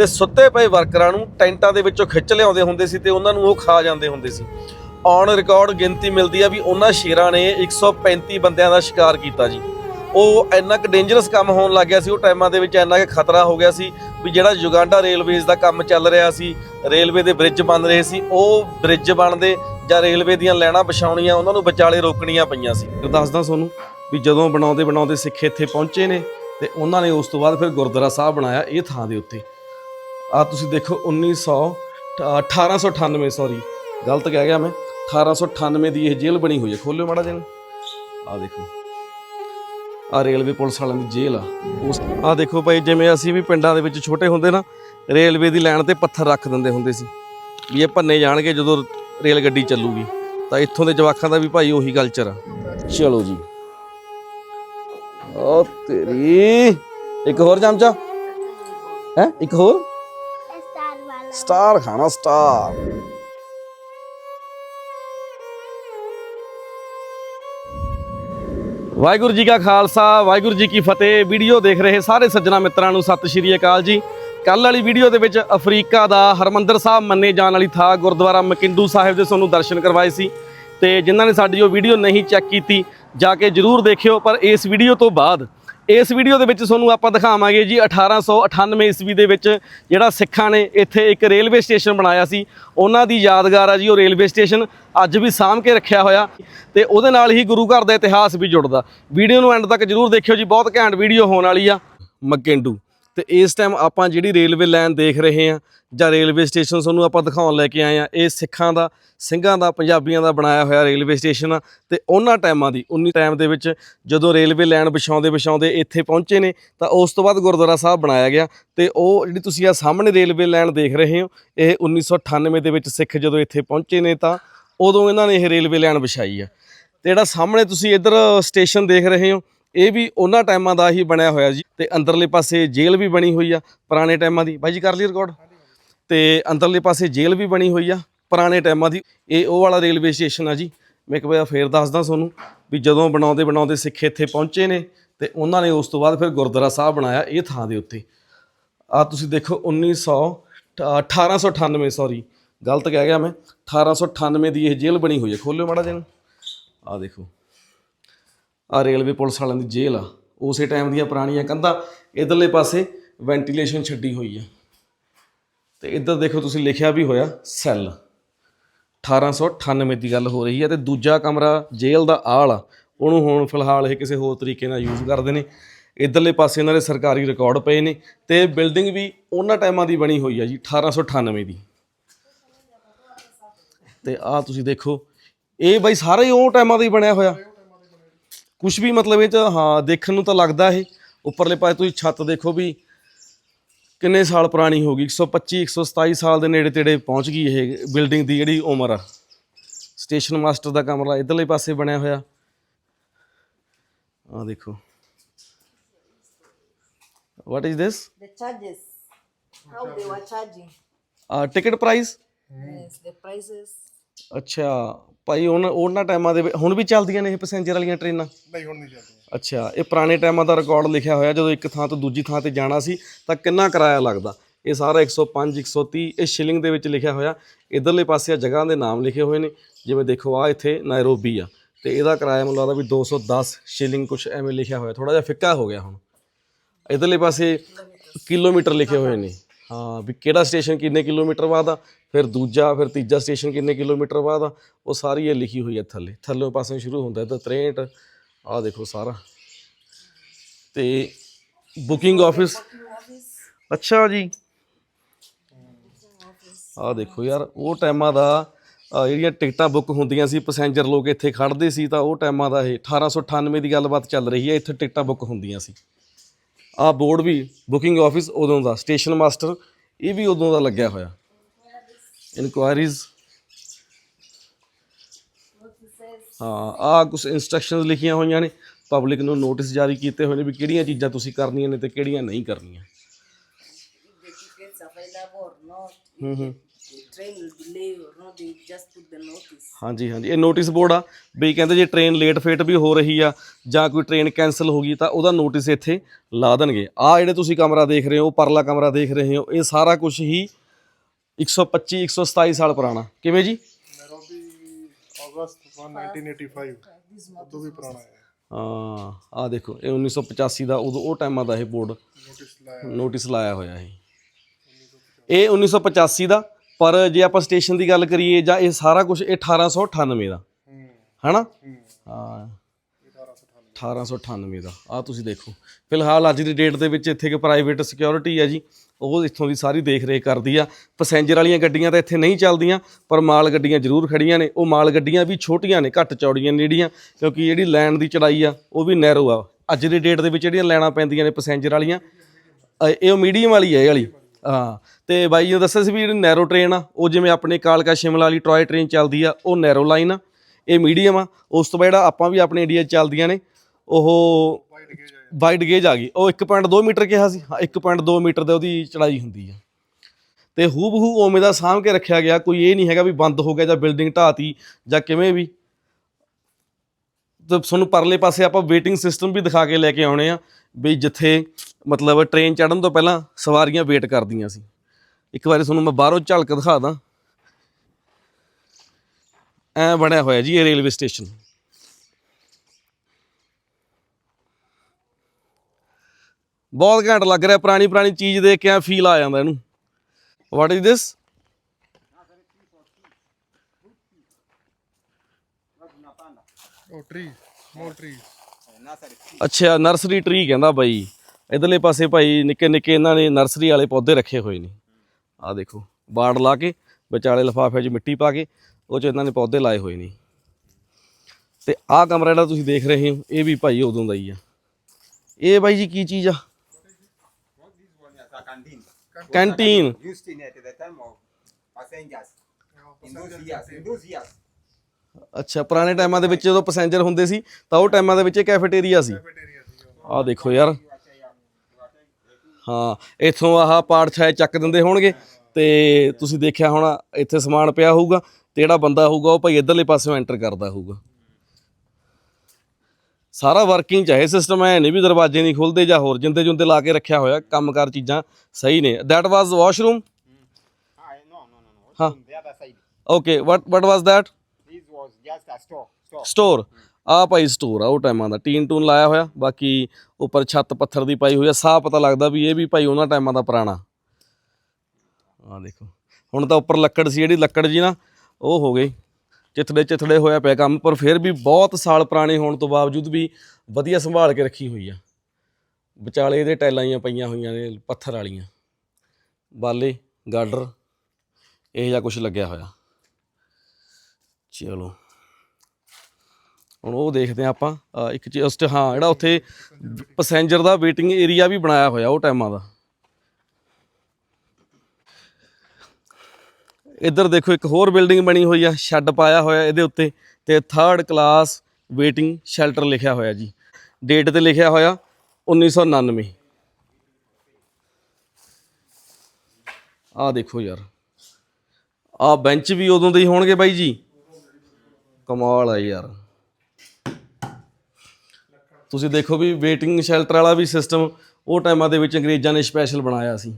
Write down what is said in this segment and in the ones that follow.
ਤੇ ਸੁੱਤੇ ਪਏ ਵਰਕਰਾਂ ਨੂੰ ਟੈਂਟਾਂ ਦੇ ਵਿੱਚੋਂ ਖਿੱਚ ਲਿਆਉਂਦੇ ਹੁੰਦੇ ਸੀ ਤੇ ਉਹਨਾਂ ਨੂੰ ਉਹ ਖਾ ਜਾਂਦੇ ਹੁੰਦੇ ਸੀ। ਔਨ ਰਿਕਾਰਡ ਗਿਣਤੀ ਮਿਲਦੀ ਆ ਵੀ ਉਹਨਾਂ ਸ਼ੇਰਾਂ ਨੇ 135 ਬੰਦਿਆਂ ਦਾ ਸ਼ਿਕਾਰ ਕੀਤਾ ਜੀ। ਉਹ ਇੰਨਾ ਕੁ ਡੇਂਜਰਸ ਕੰਮ ਹੋਣ ਲੱਗ ਗਿਆ ਸੀ, ਉਹ ਟਾਈਮਾਂ ਦੇ ਵਿੱਚ ਇੰਨਾ ਕੁ ਖਤਰਾ ਹੋ ਗਿਆ ਸੀ ਵੀ ਜਿਹੜਾ ਯੁਗਾਂਡਾ ਰੇਲਵੇਜ਼ ਦਾ ਕੰਮ ਚੱਲ ਰਿਹਾ ਸੀ, ਰੇਲਵੇ ਦੇ ਬ੍ਰਿਜ ਬਣ ਰਹੇ ਸੀ, ਉਹ ਬ੍ਰਿਜ ਬਣਦੇ ਜਾਂ ਰੇਲਵੇ ਦੀਆਂ ਲੈਣਾ ਵਿਛਾਉਣੀਆਂ, ਉਹਨਾਂ ਨੂੰ ਵਿਚਾਲੇ ਰੋਕਣੀਆਂ ਪਈਆਂ ਸੀ। ਦੱਸਦਾ ਤੁਹਾਨੂੰ ਵੀ ਜਦੋਂ ਬਣਾਉਂਦੇ ਬਣਾਉਂਦੇ ਸਿੱਖ ਇੱਥੇ ਪਹੁੰਚੇ ਨੇ ਤੇ ਉਹਨਾਂ ਨੇ ਉਸ ਤੋਂ ਬਾਅਦ ਫਿਰ ਗੁਰਦੁਆਰਾ ਸਾਹਿਬ ਬਣਾਇਆ ਇਹ ਥਾਂ ਦੇ ਉੱਤੇ। ਆ ਤੁਸੀਂ ਦੇਖੋ 1900 1898 ਸੌਰੀ ਗਲਤ ਕਹਿ ਗਿਆ ਮੈਂ। 1898 ਦੀ ਇਹ ਜੇਲ੍ਹ ਬਣੀ ਹੋਈ ਹੈ। ਖੋਲਿਓ ਮਾੜਾ ਜਿਹਾ ਆ ਦੇਖੋ। ਆ ਰੇਲਵੇ ਪੁਲਿਸ ਵਾਲਿਆਂ ਦੀ ਜੇਲ੍ਹ ਆ। ਉਸ ਆ ਦੇਖੋ ਭਾਈ, ਜਿਵੇਂ ਅਸੀਂ ਵੀ ਪਿੰਡਾਂ ਦੇ ਵਿੱਚ ਛੋਟੇ ਹੁੰਦੇ ਨਾ, ਰੇਲਵੇ ਦੀ ਲਾਈਨ ਤੇ ਪੱਥਰ ਰੱਖ ਦਿੰਦੇ ਹੁੰਦੇ ਸੀ। ਵੀ ਇਹ ਭੰਨੇ ਜਾਣਗੇ ਜਦੋਂ ਰੇਲ ਗੱਡੀ ਚੱਲੂਗੀ। ਤਾਂ ਇੱਥੋਂ ਦੇ ਜਵਾਕਾਂ ਦਾ ਵੀ ਭਾਈ ਉਹੀ ਕਲਚਰ ਆ। ਚਲੋ ਜੀ। ਆ ਤੇਰੀ। ਇੱਕ ਹੋਰ ਚਮਚਾ। ਹੈ? ਇੱਕ ਹੋਰ? ਸਟਾਰ ਖਾਣਾ ਸਟਾਰ। ਵਾਹਿਗੁਰੂ ਜੀ ਕਾ ਖਾਲਸਾ, ਵਾਹਿਗੁਰੂ ਜੀ ਕੀ ਫਤਿਹ। ਵੀਡੀਓ ਦੇਖ ਰਹੇ ਸਾਰੇ ਸੱਜਣਾ ਮਿੱਤਰਾਂ ਨੂੰ ਸਤਿ ਸ਼੍ਰੀ ਅਕਾਲ ਜੀ। ਕੱਲ ਵਾਲੀ ਵੀਡੀਓ ਦੇ ਵਿੱਚ ਅਫਰੀਕਾ ਦਾ ਹਰਮੰਦਰ ਸਾਹਿਬ ਮੰਨੇ ਜਾਣ ਵਾਲੀ ਥਾਂ ਗੁਰਦੁਆਰਾ ਮਕਿੰਦੂ ਸਾਹਿਬ ਦੇ ਤੁਹਾਨੂੰ ਦਰਸ਼ਨ ਕਰਵਾਏ ਸੀ। ਤੇ ਜਿਨ੍ਹਾਂ ਨੇ ਸਾਡੀ ਉਹ ਵੀਡੀਓ ਨਹੀਂ ਚੈੱਕ ਕੀਤੀ, ਜਾ ਕੇ ਜਰੂਰ ਦੇਖਿਓ, ਪਰ ਇਸ ਵੀਡੀਓ ਤੋਂ ਬਾਅਦ ਇਸ ਵੀਡੀਓ ਦੇ ਵਿੱਚ ਤੁਹਾਨੂੰ ਆਪਾਂ ਦਿਖਾਵਾਂਗੇ ਜੀ 1898 ਈਸਵੀ ਦੇ ਵਿੱਚ ਜਿਹੜਾ ਸਿੱਖਾਂ ਨੇ ਇੱਥੇ ਇੱਕ ਰੇਲਵੇ ਸਟੇਸ਼ਨ ਬਣਾਇਆ ਸੀ। ਉਹਨਾਂ ਦੀ ਯਾਦਗਾਰ ਆ ਜੀ ਉਹ ਰੇਲਵੇ ਸਟੇਸ਼ਨ ਅੱਜ ਵੀ ਸਾਂਭ ਕੇ ਰੱਖਿਆ ਹੋਇਆ ਤੇ ਉਹਦੇ ਨਾਲ ਹੀ ਗੁਰੂ ਘਰ ਦਾ ਇਤਿਹਾਸ ਵੀ ਜੁੜਦਾ। ਵੀਡੀਓ ਨੂੰ ਐਂਡ ਤੱਕ ਜਰੂਰ ਦੇਖਿਓ ਜੀ, ਬਹੁਤ ਘੈਂਟ ਵੀਡੀਓ ਹੋਣ ਵਾਲੀ ਆ। ਮੱਕੇਂਡੂ। ਤੇ ਇਸ ਟਾਈਮ ਆਪਾਂ ਜਿਹੜੀ ਰੇਲਵੇ ਲਾਈਨ ਦੇਖ ਰਹੇ ਆ ਜਾਂ ਰੇਲਵੇ ਸਟੇਸ਼ਨ ਤੁਹਾਨੂੰ ਆਪਾਂ ਦਿਖਾਉਣ ਲੈ ਕੇ ਆਏ ਆ ਇਹ ਸਿੱਖਾਂ ਦਾ, ਸਿੰਘਾਂ ਦਾ, ਪੰਜਾਬੀਆਂ ਦਾ ਬਣਾਇਆ ਹੋਇਆ ਰੇਲਵੇ ਸਟੇਸ਼ਨ ਆ ਤੇ ਉਹਨਾਂ ਟਾਈਮਾਂ ਦੀ 19 ਟਾਈਮ ਦੇ ਵਿੱਚ ਜਦੋਂ ਰੇਲਵੇ ਲਾਈਨ ਵਿਛਾਉਂਦੇ ਵਿਛਾਉਂਦੇ ਇੱਥੇ ਪਹੁੰਚੇ ਨੇ, ਤਾਂ ਉਸ ਤੋਂ ਬਾਅਦ ਗੁਰਦੁਆਰਾ ਸਾਹਿਬ ਬਣਾਇਆ ਗਿਆ ਤੇ ਉਹ ਜਿਹੜੀ ਤੁਸੀਂ ਆ ਸਾਹਮਣੇ ਰੇਲਵੇ ਲਾਈਨ ਦੇਖ ਰਹੇ ਹੋ, ਇਹ 1998 ਦੇ ਵਿੱਚ ਸਿੱਖ ਜਦੋਂ ਇੱਥੇ ਪਹੁੰਚੇ ਨੇ ਤਾਂ ਉਦੋਂ ਇਹਨਾਂ ਨੇ ਇਹ ਰੇਲਵੇ ਲਾਈਨ ਵਿਛਾਈ ਆ। ਤੇ ਜਿਹੜਾ ਸਾਹਮਣੇ ਤੁਸੀਂ ਇੱਧਰ ਸਟੇਸ਼ਨ ਦੇਖ ਰਹੇ ਹੋ ਇਹ ਵੀ ਉਹਨਾਂ ਟਾਈਮਾਂ ਦਾ ਹੀ ਬਣਿਆ ਹੋਇਆ ਜੀ ਤੇ ਅੰਦਰਲੇ ਪਾਸੇ ਜੇਲ੍ਹ ਵੀ ਬਣੀ ਹੋਈ ਆ ਪੁਰਾਣੇ ਟਾਈਮਾਂ ਦੀ। ਬਾਈ ਜੀ ਕਰ ਲਈ ਰਿਕਾਰਡ ਤੇ ਅੰਦਰਲੇ ਪਾਸੇ ਜੇਲ੍ਹ ਵੀ ਬਣੀ ਹੋਈ ਆ ਪੁਰਾਣੇ ਟਾਈਮਾਂ ਦੀ। ਇਹ ਉਹ ਵਾਲਾ ਰੇਲਵੇ ਸਟੇਸ਼ਨ ਆ ਜੀ। ਮੈਂ ਇੱਕ ਵਾਰ ਫੇਰ ਦੱਸਦਾ ਤੁਹਾਨੂੰ ਵੀ ਜਦੋਂ ਬਣਾਉਂਦੇ ਬਣਾਉਂਦੇ ਸਿੱਖ ਇੱਥੇ ਪਹੁੰਚੇ ਨੇ ਤੇ ਉਹਨਾਂ ਨੇ ਉਸ ਤੋਂ ਬਾਅਦ ਫਿਰ ਗੁਰਦੁਆਰਾ ਸਾਹਿਬ ਬਣਾਇਆ ਇਹ ਥਾਂ ਦੇ ਉੱਤੇ। ਆ ਤੁਸੀਂ ਦੇਖੋ 1900 ਅ, 1898 ਸੌਰੀ ਗਲਤ ਕਹਿ ਗਿਆ ਮੈਂ। 1898 ਦੀ ਇਹ ਜੇਲ੍ਹ ਬਣੀ ਹੋਈ ਹੈ ਖੋਲਿਓ ਮਾੜਾ ਜਿਹਾ ਆ ਦੇਖੋ। ਆ ਰੇਲਵੇ ਪੁਲਿਸ ਵਾਲਿਆਂ ਦੀ ਜੇਲ੍ਹ ਆ। ਉਸੇ ਟਾਈਮ ਦੀਆਂ ਪੁਰਾਣੀਆਂ ਕੰਧਾਂ ਇਧਰਲੇ ਪਾਸੇ ਵੈਂਟੀਲੇਸ਼ਨ ਛੱਡੀ ਹੋਈ ਆ। ਤੇ ਇੱਧਰ ਦੇਖੋ ਤੁਸੀਂ ਲਿਖਿਆ ਵੀ ਹੋਇਆ ਸੈੱਲ 1898 ਦੀ ਗੱਲ ਹੋ ਰਹੀ ਹੈ ਤੇ ਦੂਜਾ ਕਮਰਾ ਜੇਲ੍ਹ ਦਾ ਆਲ ਆ। ਉਹਨੂੰ ਹੁਣ ਫਿਲਹਾਲ ਇਹ ਕਿਸੇ ਹੋਰ ਤਰੀਕੇ ਨਾਲ ਯੂਜ਼ ਕਰਦੇ ਨੇ। ਇਧਰਲੇ ਪਾਸੇ ਇਹਨਾਂ ਦੇ ਸਰਕਾਰੀ ਰਿਕਾਰਡ ਪਏ ਨੇ ਤੇ ਬਿਲਡਿੰਗ ਵੀ ਉਹਨਾਂ ਟਾਈਮਾਂ ਦੀ ਬਣੀ ਹੋਈ ਆ ਜੀ 1898 ਦੀ। ਤੇ ਆ ਤੁਸੀਂ ਦੇਖੋ, ਇਹ ਬਾਈ ਸਾਰੇ ਹੀ ਉਹ ਟਾਈਮਾਂ ਦਾ ਹੀ ਬਣਿਆ ਹੋਇਆ। ਕੁਝ ਵੀ ਮਤਲਬ ਇਹ ਚ ਹਾਂ ਦੇਖਣ ਨੂੰ ਤਾਂ ਲੱਗਦਾ ਇਹ। ਉੱਪਰਲੇ ਪਾਸੇ ਤੁਸੀਂ ਛੱਤ ਦੇਖੋ ਵੀ ਕਿੰਨੇ ਸਾਲ ਪੁਰਾਣੀ ਹੋ ਗਈ। 125 127 ਸਾਲ ਦੇ ਨੇੜੇ ਤੇੜੇ ਪਹੁੰਚ ਗਈ ਇਹ ਬਿਲਡਿੰਗ ਦੀ ਜਿਹੜੀ ਉਮਰ। ਆ ਸਟੇਸ਼ਨ ਮਾਸਟਰ ਦਾ ਕਮਰਾ ਇਧਰਲੇ ਪਾਸੇ ਬਣਿਆ ਹੋਇਆ। ਆ ਦੇਖੋ। What is this? The charges, how they were charging. ਆ ticket price Yes, the prices. ਅੱਛਾ ਭਾਈ ਹੁਣ ਉਹਨਾਂ ਟਾਈਮਾਂ ਦੇ ਵਿੱਚ- ਹੁਣ ਵੀ ਚੱਲਦੀਆਂ ਨੇ ਇਹ ਪੈਸੇਂਜਰ ਵਾਲੀਆਂ ਟ੍ਰੇਨਾਂ? ਨਹੀਂ ਹੁਣ ਨਹੀਂ ਚੱਲਦੀਆਂ। ਅੱਛਾ ਇਹ ਪੁਰਾਣੇ ਟਾਈਮਾਂ ਦਾ ਰਿਕਾਰਡ ਲਿਖਿਆ ਹੋਇਆ ਜਦੋਂ ਇੱਕ ਥਾਂ ਤੋਂ ਦੂਜੀ ਥਾਂ ਤੇ ਜਾਣਾ ਸੀ ਤਾਂ ਕਿੰਨਾ ਕਿਰਾਇਆ ਲੱਗਦਾ? ਇਹ ਸਾਰਾ 105 130 ਇਹ ਸ਼ਿਲਿੰਗ ਦੇ ਵਿੱਚ ਲਿਖਿਆ ਹੋਇਆ ਇਧਰਲੇ ਪਾਸੇ ਆ ਜਗ੍ਹਾ ਦੇ ਨਾਮ ਲਿਖੇ ਹੋਏ ਨੇ ਜਿਵੇਂ ਦੇਖੋ ਆ ਇੱਥੇ ਨਾਇਰੋਬੀ ਆ ਤੇ ਇਹਦਾ ਕਿਰਾਇਆ ਮੈਨੂੰ ਲੱਗਦਾ ਵੀ 210 ਸ਼ਿਲਿੰਗ ਕੁਝ ਐਵੇਂ ਲਿਖਿਆ ਹੋਇਆ ਥੋੜਾ ਜਿਹਾ ਫਿੱਕਾ ਹੋ ਗਿਆ ਹੁਣ। ਇਧਰਲੇ ਪਾਸੇ ਕਿਲੋਮੀਟਰ ਲਿਖੇ ਹੋਏ ਨੇ। ਹਾਂ, ਵੀ ਕਿਹੜਾ ਸਟੇਸ਼ਨ ਕਿੰਨੇ ਕਿਲੋਮੀਟਰ ਬਾਅਦ ਆ? ਫਿਰ ਦੂਜਾ, ਫਿਰ ਤੀਜਾ ਸਟੇਸ਼ਨ ਕਿੰਨੇ ਕਿਲੋਮੀਟਰ ਬਾਅਦ ਆ? ਉਹ ਸਾਰੀ ਇਹ ਲਿਖੀ ਹੋਈ ਹੈ ਥੱਲੇ। ਥੱਲੇ ਪਾਸੇ ਸ਼ੁਰੂ ਹੁੰਦਾ ਤਾਂ 63 ਆਹ ਦੇਖੋ ਸਾਰਾ। ਤੇ ਬੁਕਿੰਗ ਆਫਿਸ? ਅੱਛਾ ਜੀ। ਆਹ ਦੇਖੋ ਯਾਰ, ਉਹ ਟਾਈਮਾਂ ਦਾ ਜਿਹੜੀਆਂ ਟਿਕਟਾਂ ਬੁੱਕ ਹੁੰਦੀਆਂ ਸੀ, ਪੈਸੇਂਜਰ ਲੋਕ ਇੱਥੇ ਖੜਦੇ ਸੀ, ਤਾਂ ਉਹ ਟਾਈਮਾਂ ਦਾ ਇਹ 1898 ਦੀ ਗੱਲਬਾਤ ਚੱਲ ਰਹੀ ਹੈ ਇੱਥੇ ਟਿਕਟਾਂ ਬੁੱਕ ਹੁੰਦੀਆਂ ਸੀ। ਆਹ ਬੋਰਡ ਵੀ ਬੁਕਿੰਗ ਆਫਿਸ ਉਦੋਂ ਦਾ ਸਟੇਸ਼ਨ ਮਾਸਟਰ ਇਹ ਵੀ ਉਦੋਂ ਦਾ ਲੱਗਿਆ ਹੋਇਆ। ਇਨਕੁਆਇਰੀਜ਼। ਹਾਂ ਆਹ ਕੁਝ ਇਨਸਟਰਕਸ਼ਨਸ ਲਿਖੀਆਂ ਹੋਈਆਂ ਨੇ। ਪਬਲਿਕ ਨੂੰ ਨੋਟਿਸ ਜਾਰੀ ਕੀਤੇ ਹੋਏ ਨੇ ਵੀ ਕਿਹੜੀਆਂ ਚੀਜ਼ਾਂ ਤੁਸੀਂ ਕਰਨੀਆਂ ਨੇ ਤੇ ਕਿਹੜੀਆਂ ਨਹੀਂ ਕਰਨੀਆਂ. ਹੂੰ ਹੂੰ। The train will be late or not. They just put the notice. ਹਾਂਜੀ ਹਾਂਜੀ। ਇਹ ਨੋਟਿਸ ਬੋਰਡ ਆ ਵੀ ਕਹਿੰਦੇ ਜੇ ਟ੍ਰੇਨ ਲੇਟ ਫੇਟ ਵੀ ਹੋ ਰਹੀ ਆ ਜਾਂ ਕੋਈ ਟ੍ਰੇਨ ਕੈਨਸਲ ਹੋ ਗਈ ਤਾਂ ਉਹਦਾ ਨੋਟਿਸ ਇੱਥੇ ਲਾ ਦੇਣਗੇ। ਆ ਜਿਹੜੇ ਤੁਸੀਂ ਕਮਰਾ ਦੇਖ ਰਹੇ ਹੋ ਪਰਲਾ ਕਮਰਾ ਦੇਖ ਰਹੇ ਹੋ ਇਹ ਸਾਰਾ ਕੁਝ ਹੀ 125 127 ਸਾਲ ਪੁਰਾਣਾ। ਕਿਵੇਂ ਜੀ? ਨੈਰੋਬੀ ਅਗਸਤ 1985 ਉਦੋਂ ਵੀ ਪੁਰਾਣਾ ਹੈ। ਹਾਂ ਆ ਦੇਖੋ ਇਹ 1985 ਦਾ ਉਦੋਂ ਉਹ ਟਾਈਮਾਂ ਦਾ ਇਹ ਬੋਰਡ ਨੋਟਿਸ ਲਾਇਆ। ਨੋਟਿਸ ਲਾਇਆ ਹੋਇਆ ਹੈ ਇਹ 1985 ਦਾ ਪਰ ਜੇ ਆਪਾਂ ਸਟੇਸ਼ਨ ਦੀ ਗੱਲ ਕਰੀਏ ਜਾਂ ਇਹ ਸਾਰਾ ਕੁਝ ਇਹ 1898 ਦਾ। ਹੂੰ ਹਨਾ? ਹੂੰ। ਹਾਂ 1898 ਦਾ। ਆ ਤੁਸੀਂ ਦੇਖੋ। ਫਿਲਹਾਲ ਅੱਜ ਦੀ ਡੇਟ ਦੇ ਵਿੱਚ ਇੱਥੇ ਇੱਕ ਪ੍ਰਾਈਵੇਟ ਸਿਕਿਉਰਿਟੀ ਹੈ ਜੀ। ਉਹ ਇੱਥੋਂ ਦੀ ਸਾਰੀ ਦੇਖ ਰੇਖ ਕਰਦੀ ਆ। ਪੈਸੇਂਜਰ ਵਾਲੀਆਂ ਗੱਡੀਆਂ ਤਾਂ ਇੱਥੇ ਨਹੀਂ ਚੱਲਦੀਆਂ, ਪਰ ਮਾਲ ਗੱਡੀਆਂ ਜ਼ਰੂਰ ਖੜੀਆਂ ਨੇ। ਉਹ ਮਾਲ ਗੱਡੀਆਂ ਵੀ ਛੋਟੀਆਂ ਨੇ, ਘੱਟ ਚੌੜੀਆਂ ਨੇੜੀਆਂ ਕਿਉਂਕਿ ਜਿਹੜੀ ਲੈਣ ਦੀ ਚੜਾਈ ਆ, ਉਹ ਵੀ ਨੈਰੋ ਆ। ਅੱਜ ਦੀ ਡੇਟ ਦੇ ਵਿੱਚ ਜਿਹੜੀਆਂ ਲੈਣਾ ਪੈਂਦੀਆਂ ਨੇ ਪੈਸੇਂਜਰ ਵਾਲੀਆਂ, ਇਹ ਉਹ ਮੀਡੀਅਮ ਵਾਲੀ ਹੈ ਇਹ ਵਾਲੀ। ਹਾਂ। ਤੇ ਬਾਈ ਜੀ ਨੇ ਦੱਸਿਆ ਸੀ ਵੀ ਜਿਹੜੀ ਨੈਰੋ ਟ੍ਰੇਨ ਆ, ਉਹ ਜਿਵੇਂ ਆਪਣੇ ਕਾਲਕਾ ਸ਼ਿਮਲਾ ਵਾਲੀ ਟੌਏ ਟ੍ਰੇਨ ਚੱਲਦੀ ਆ, ਉਹ ਨੈਰੋ ਲਾਈਨ ਆ। ਇਹ ਮੀਡੀਅਮ ਆ। ਉਸ ਤੋਂ ਬਾਅਦ ਜਿਹੜਾ ਆਪਾਂ ਵੀ ਆਪਣੇ ਇੰਡੀਆ 'ਚ ਚੱਲਦੀਆਂ ਨੇ, ਉਹ ਵਾਈਡ ਗੇਜ ਆ ਗਈ। ਉਹ 1.2 ਮੀਟਰ ਕਿਹਾ ਸੀ। ਹਾਂ 1.2 ਮੀਟਰ ਦੇ ਉਹਦੀ ਚੜਾਈ ਹੁੰਦੀ ਆ। ਤੇ ਹੂ ਬਹੂ ਓਵੇਂ ਦਾ ਸਾਂਭ ਕੇ ਰੱਖਿਆ ਗਿਆ। ਕੋਈ ਇਹ ਨਹੀਂ ਹੈਗਾ ਵੀ ਬੰਦ ਹੋ ਗਿਆ ਜਾਂ ਬਿਲਡਿੰਗ ਢਾਤੀ ਜਾਂ ਕਿਵੇਂ ਵੀ। ਤੇ ਤੁਹਾਨੂੰ ਪਰਲੇ ਪਾਸੇ ਆਪਾਂ ਵੇਟਿੰਗ ਸਿਸਟਮ ਵੀ ਦਿਖਾ ਕੇ ਲੈ ਕੇ ਆਉਣੇ ਆ। ਵੀ ਜਿੱਥੇ ਮਤਲਬ ਟ੍ਰੇਨ ਚੜਨ ਤੋਂ ਪਹਿਲਾਂ ਸਵਾਰੀਆਂ ਵੇਟ ਕਰਦੀਆਂ ਸੀ। ਇੱਕ ਵਾਰੀ ਤੁਹਾਨੂੰ ਮੈਂ ਬਾਹਰੋਂ ਝਲਕ ਦਿਖਾ ਦਾਂ। ਐ ਬਣਿਆ ਹੋਇਆ ਜੀ ਇਹ ਰੇਲਵੇ ਸਟੇਸ਼ਨ। ਬਹੁਤ ਘੈਂਟ ਲੱਗ ਰਿਹਾ ਪੁਰਾਣੀ ਪੁਰਾਣੀ ਚੀਜ਼ ਦੇਖ ਕੇ ਆ ਫੀਲ ਆ ਜਾਂਦਾ ਇਹਨੂੰ। ਵਾਟ ਇਜ਼ ਦਿਸ ਉਹ ਟਰੀ ਸਮਾਲ ਟਰੀ ਅੱਛਾ ਨਰਸਰੀ ਟਰੀ ਕਹਿੰਦਾ ਬਾਈ। ਇਧਰਲੇ ਪਾਸੇ ਭਾਈ ਨਿੱਕੇ ਨਿੱਕੇ ਇਹਨਾਂ ਨੇ ਨਰਸਰੀ ਵਾਲੇ ਪੌਦੇ ਰੱਖੇ ਹੋਏ ਨੇ। ਆਹ ਦੇਖੋ ਬਾੜ ਲਾ ਕੇ ਵਿਚਾਲੇ ਲਿਫਾਫੇ 'ਚ ਮਿੱਟੀ ਪਾ ਕੇ ਉਹ 'ਚ ਇਹਨਾਂ ਨੇ ਪੌਦੇ ਲਾਏ ਹੋਏ ਨੇ। ਤੇ ਆਹ ਕਮਰਾ ਜਿਹੜਾ ਤੁਸੀਂ ਦੇਖ ਰਹੇ ਹੋ ਇਹ ਵੀ ਭਾਈ ਉਦੋਂ ਦਾ ਹੀ ਆ। ਇਹ ਬਾਈ ਜੀ ਕੀ ਚੀਜ਼ ਆ? Canteen used in at the time of passengers in those years. In those years, ਅੱਛਾ ਪੁਰਾਣੇ ਟਾਈਮਾਂ ਦੇ ਵਿੱਚ ਜਦੋਂ ਪੈਸੇਂਜਰ ਹੁੰਦੇ ਸੀ ਤਾਂ ਉਹ ਟਾਈਮਾਂ ਦੇ ਵਿੱਚ ਇਹ ਕੈਫੇਟੇਰੀਆ ਸੀ। ਆਹ ਦੇਖੋ ਯਾਰ ਹਾਂ ਇੱਥੋਂ ਆਹ ਪਾੜ ਛਾਏ ਚੱਕ ਦਿੰਦੇ ਹੋਣਗੇ। ਤੇ ਤੁਸੀਂ ਦੇਖਿਆ ਹੋਣਾ ਇੱਥੇ ਸਮਾਨ ਪਿਆ ਹੋਊਗਾ ਤੇ ਜਿਹੜਾ ਬੰਦਾ ਹੋਊਗਾ ਉਹ ਭਾਈ ਇਧਰਲੇ ਪਾਸਿਓਂ ਐਂਟਰ ਕਰਦਾ ਹੋਊਗਾ। ਸਾਰਾ ਵਰਕਿੰਗ ਚਾਹੇ ਸਿਸਟਮ ਐ ਨਹੀਂ ਵੀ ਦਰਵਾਜ਼ੇ ਨਹੀਂ ਖੁੱਲਦੇ ਜਾਂ ਹੋਰ ਜਿੰਦੇ ਜੁੰਦੇ ਲਾ ਕੇ ਰੱਖਿਆ ਹੋਇਆ ਕੰਮਕਾਰ ਚੀਜ਼ਾਂ ਸਹੀ ਨੇ। That was washroom side, okay what what was that was just a store. Store. Store ਆ ਭਾਈ ਸਟੋਰ ਆ ਉਹ ਟਾਈਮਾਂ ਦਾ। ਟੀਨ ਟੂਨ ਲਾਇਆ ਹੋਇਆ, ਬਾਕੀ ਉੱਪਰ ਛੱਤ ਪੱਥਰ ਦੀ ਪਾਈ ਹੋਈ ਆ। ਸਾਹ ਪਤਾ ਲੱਗਦਾ ਵੀ ਇਹ ਵੀ ਭਾਈ ਉਹਨਾਂ ਟਾਈਮਾਂ ਦਾ ਪੁਰਾਣਾ। ਆ ਦੇਖੋ, ਹੁਣ ਤਾਂ ਉੱਪਰ ਲੱਕੜ ਸੀ ਜਿਹੜੀ, ਲੱਕੜ ਜੀ ਨਾ, ਉਹ ਹੋ ਗਈ। ਚਿੱਥੜੇ ਚਿੱਥੜੇ ਹੋਇਆ ਪਿਆ ਕੰਮ, ਪਰ ਫਿਰ ਵੀ ਬਹੁਤ ਸਾਲ ਪੁਰਾਣੇ ਹੋਣ ਤੋਂ ਬਾਵਜੂਦ ਵੀ ਵਧੀਆ ਸੰਭਾਲ ਕੇ ਰੱਖੀ ਹੋਈ ਆ। ਵਿਚਾਲੇ ਇਹਦੇ ਟੈਲਾਂ ਹੀ ਪਈਆਂ ਹੋਈਆਂ ਨੇ, ਪੱਥਰ ਵਾਲੀਆਂ। ਬਾਲੇ ਗਾਡਰ ਇਹ ਜਿਹਾ ਕੁਝ ਲੱਗਿਆ ਹੋਇਆ। ਚਲੋ। ਹੁਣ ਉਹ ਦੇਖਦੇ ਆ ਆਪਾਂ ਅ, ਇੱਕ ਚੀਜ਼ ਹਾਂ ਜਿਹੜਾ ਉੱਥੇ ਪੈਸੇਂਜਰ ਦਾ ਵੇਟਿੰਗ ਏਰੀਆ ਵੀ ਬਣਾਇਆ ਹੋਇਆ ਉਹ ਟਾਈਮਾਂ ਦਾ। ਇੱਧਰ ਦੇਖੋ ਇੱਕ ਹੋਰ ਬਿਲਡਿੰਗ ਬਣੀ ਹੋਈ ਆ ਸ਼ੈੱਡ ਪਾਇਆ ਹੋਇਆ ਇਹਦੇ ਉੱਤੇ ਤੇ ਥਰਡ ਕਲਾਸ ਵੇਟਿੰਗ ਸ਼ੈਲਟਰ ਲਿਖਿਆ ਹੋਇਆ ਜੀ। ਡੇਟ ਤੇ ਲਿਖਿਆ ਹੋਇਆ 1999 ਆਹ ਦੇਖੋ ਯਾਰ ਆਹ ਬੈਂਚ ਵੀ ਉਦੋਂ ਦੇ ਹੀ ਹੋਣਗੇ ਬਾਈ ਜੀ। ਕਮਾਲ ਆ ਯਾਰ। ਤੁਸੀਂ ਦੇਖੋ ਵੀ ਵੇਟਿੰਗ ਸ਼ੈਲਟਰ ਵਾਲਾ ਵੀ ਸਿਸਟਮ ਉਹ ਟਾਈਮਾਂ ਦੇ ਵਿੱਚ ਅੰਗਰੇਜ਼ਾਂ ਨੇ ਸਪੈਸ਼ਲ ਬਣਾਇਆ ਸੀ।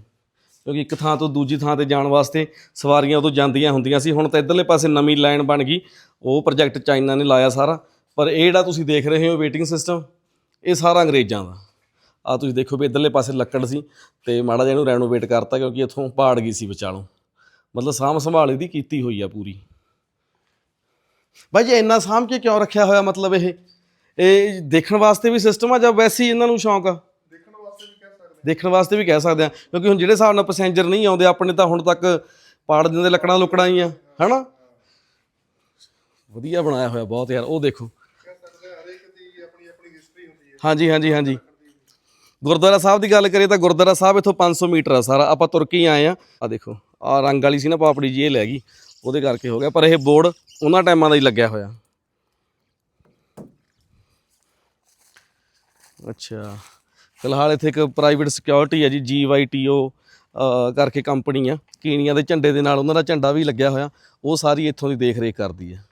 ਕਿਉਂਕਿ ਇੱਕ ਥਾਂ ਤੋਂ ਦੂਜੀ ਥਾਂ ਤੇ ਜਾਣ ਵਾਸਤੇ ਸਵਾਰੀਆਂ ਉਦੋਂ ਜਾਂਦੀਆਂ ਹੁੰਦੀਆਂ ਸੀ। ਹੁਣ ਤਾਂ ਇਧਰਲੇ ਪਾਸੇ ਨਵੀਂ ਲਾਈਨ ਬਣ ਗਈ। ਉਹ ਪ੍ਰੋਜੈਕਟ ਚਾਈਨਾ ਨੇ ਲਾਇਆ ਸਾਰਾ। ਪਰ ਇਹ ਜਿਹੜਾ ਤੁਸੀਂ ਦੇਖ ਰਹੇ ਹੋ ਵੇਟਿੰਗ ਸਿਸਟਮ ਇਹ ਸਾਰਾ ਅੰਗਰੇਜ਼ਾਂ ਦਾ। ਆ ਤੁਸੀਂ ਦੇਖੋ ਵੀ ਇਧਰਲੇ ਪਾਸੇ ਲੱਕੜ ਸੀ ਤੇ ਮਾੜਾ ਜਿਹਾ ਇਹਨੂੰ ਰੈਨੋਵੇਟ ਕਰਤਾ ਕਿਉਂਕਿ ਇੱਥੋਂ ਪਾੜ ਗਈ ਸੀ ਵਿਚਾਲੋਂ। ਮਤਲਬ ਸਾਂਭ ਸੰਭਾਲ ਇਹਦੀ ਕੀਤੀ ਹੋਈ ਆ ਪੂਰੀ। ਬਾਈ ਜੀ, ਇੰਨਾ ਸਾਂਭ ਕੇ ਕਿਉਂ ਰੱਖਿਆ ਹੋਇਆ ਮਤਲਬ ਇਹ? ਇਹ ਦੇਖਣ ਵਾਸਤੇ ਵੀ ਸਿਸਟਮ ਆ ਜਾਂ ਵੈਸੇ ਹੀ ਇਹਨਾਂ ਨੂੰ ਸ਼ੌਂਕ ਆ? ਦੇਖਣ ਵਾਸਤੇ ਵੀ ਕਹਿ ਸਕਦੇ ਆ। ਕਿਉਂਕਿ ਹੁਣ ਜਿਹੜੇ ਹਿਸਾਬ ਨਾਲ ਪੈਸੇਂਜਰ ਨਹੀਂ ਆਉਂਦੇ ਆਪਣੇ ਤਾਂ ਹੁਣ ਤੱਕ ਪਾੜ ਦਿੰਦੇ ਲੱਕੜਾਂ ਲੁਕੜਾਂ ਹੀ ਆ ਹਨਾ? ਵਧੀਆ ਬਣਾਇਆ ਹੋਇਆ ਬਹੁਤ ਯਾਰ ਉਹ ਦੇਖੋ। ਹਰੇਕ ਦੀ ਆਪਣੀ ਆਪਣੀ ਹਿਸਟਰੀ ਹੁੰਦੀ ਹੈ। ਹਾਂਜੀ ਹਾਂਜੀ ਹਾਂਜੀ। ਗੁਰਦੁਆਰਾ ਸਾਹਿਬ ਦੀ ਗੱਲ ਕਰੀਏ ਤਾਂ ਗੁਰਦੁਆਰਾ ਸਾਹਿਬ ਇੱਥੋਂ 500 ਮੀਟਰ ਆ ਸਾਰਾ ਆਪਾਂ ਤੁਰ ਕੇ ਹੀ ਆਏ ਆ। ਆ ਦੇਖੋ ਆ ਰੰਗ ਵਾਲੀ ਸੀ ਨਾ ਪਾਪੜੀ ਜੀ ਇਹ ਲੈ ਗਈ। ਉਹਦੇ ਕਰਕੇ ਹੋ ਗਿਆ ਪਰ ਇਹ ਬੋਰਡ ਉਹਨਾਂ ਟਾਈਮਾਂ ਦਾ ਹੀ ਲੱਗਿਆ ਹੋਇਆ। ਅੱਛਾ। ਫਿਲਹਾਲ ਇੱਥੇ ਇੱਕ ਪ੍ਰਾਈਵੇਟ ਸਿਕਿਉਰਿਟੀ ਹੈ ਜੀ ਜੀਵਾਈਟੀਓ ਅ, ਕਰਕੇ ਕੰਪਨੀ ਆ। ਕੀਨੀਆਂ ਦੇ ਝੰਡੇ ਦੇ ਨਾਲ ਉਹਨਾਂ ਦਾ ਝੰਡਾ ਵੀ ਲੱਗਿਆ ਹੋਇਆ। ਉਹ ਸਾਰੀ ਇੱਥੋਂ ਦੀ ਦੇਖ ਰੇਖ ਕਰਦੀ ਹੈ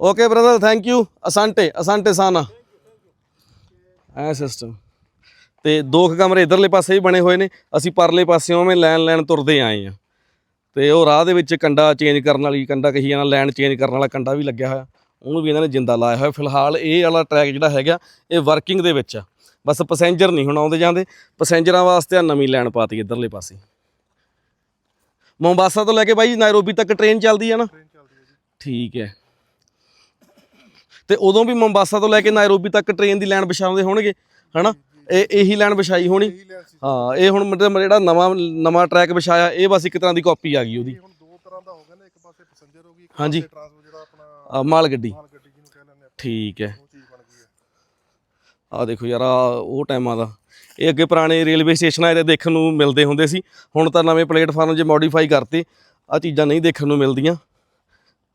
ਓਕੇ ਬ੍ਰਦਰ ਥੈਂਕ ਯੂ ਅਸਾਂਟੇ ਅਸਾਂਟੇ ਸਾਨਾ ਐ ਸਿਸਟਮ ਤੇ ਦੋ ਕੁ ਕਮਰੇ ਇਧਰਲੇ ਪਾਸੇ ਵੀ ਬਣੇ ਹੋਏ ਨੇ। ਅਸੀਂ ਪਰਲੇ ਪਾਸਿਓਂ ਮੈਂ ਲੈਣ ਲੈਣ ਤੁਰਦੇ ਆਏ ਆ। ਤੇ ਉਹ ਰਾਹ ਦੇ ਵਿੱਚ ਕੰਡਾ ਚੇਂਜ ਕਰਨ ਵਾਲੀ ਕੰਡਾ ਕਹੀ ਜਾਣਾ ਲੈਣ ਚੇਂਜ ਕਰਨ ਵਾਲਾ ਕੰਡਾ ਵੀ ਲੱਗਿਆ ਹੋਇਆ। ਉਹਨੂੰ ਵੀ ਇਹਨਾਂ ਨੇ ਜਿੰਦਾ ਲਾਇਆ ਹੋਇਆ। ਫਿਲਹਾਲ ਇਹ ਵਾਲਾ ਟਰੈਕ ਜਿਹੜਾ ਹੈਗਾ ਇਹ ਵਰਕਿੰਗ ਦੇ ਵਿੱਚ ਆ। ਬਸ ਪੈਸੇਂਜਰ ਨਹੀਂ ਹੁਣ ਆਉਂਦੇ ਜਾਂਦੇ ਪੈਸੇਂਜਰਾਂ ਵਾਸਤੇ ਆ ਨਵੀਂ ਲੈਣ ਪਾਤੀ ਇਧਰਲੇ ਪਾਸੇ। ਮੁੰਬਾਸਾ ਤੋਂ ਲੈ ਕੇ ਬਾਈ ਨਾਇਰੋਬੀ ਤੱਕ ਟ੍ਰੇਨ ਚੱਲਦੀ ਆ ਨਾ? ਠੀਕ ਹੈ। ਤੇ ਉਦੋਂ ਵੀ ਮੁੰਬਾਸਾ ਤੋਂ ਲੈ ਕੇ ਨਾਇਰੋਬੀ ਤੱਕ ਟ੍ਰੇਨ ਦੀ ਲਾਈਨ ਵਿਛਾਉਂਦੇ ਹੋਣਗੇ ਹਨਾ? ਇਹ ਇਹੀ ਲਾਈਨ ਵਿਛਾਈ ਹੋਣੀ। ਹਾਂ ਇਹ ਹੁਣ ਮਤਲਬ ਜਿਹੜਾ ਨਵਾਂ ਨਵਾਂ ਟਰੈਕ ਵਿਛਾਇਆ ਇਹ ਬਸ ਇੱਕ ਤਰ੍ਹਾਂ ਦੀ ਕਾਪੀ ਆ ਗਈ ਉਹਦੀ। ਹੁਣ ਦੋ ਤਰ੍ਹਾਂ ਦਾ ਹੋ ਗਿਆ ਨਾ ਇੱਕ ਪਾਸੇ ਪੈਸੇਂਜਰ ਹੋ ਗਈ ਇੱਕ ਹਾਂਜੀ। ਪਾਸੇ ਆਹ ਮਾਲ ਗੱਡੀ। ਗੱਡੀ ਜਿਹਨੂੰ ਕਹਿ ਲੈਂਦੇ ਆਪਾਂ ਠੀਕ ਹੈ। ਉਹ ਚੀਜ਼ ਬਣ ਗਈ ਹੈ ਆ ਦੇਖੋ ਯਾਰ, ਆਹ ਉਹ ਟਾਈਮਾਂ ਦਾ ਇਹ ਅੱਗੇ ਪੁਰਾਣੇ ਰੇਲਵੇ ਸਟੇਸ਼ਨਾਂ ਇਹਦੇ ਦੇਖਣ ਨੂੰ ਮਿਲਦੇ ਹੁੰਦੇ ਸੀ। ਹੁਣ ਤਾਂ ਨਵੇਂ ਪਲੇਟਫਾਰਮ ਜੇ ਮੋਡੀਫਾਈ ਕਰਤੇ ਆ ਚੀਜ਼ਾਂ ਨਹੀਂ ਦੇਖਣ ਨੂੰ ਮਿਲਦੀਆਂ।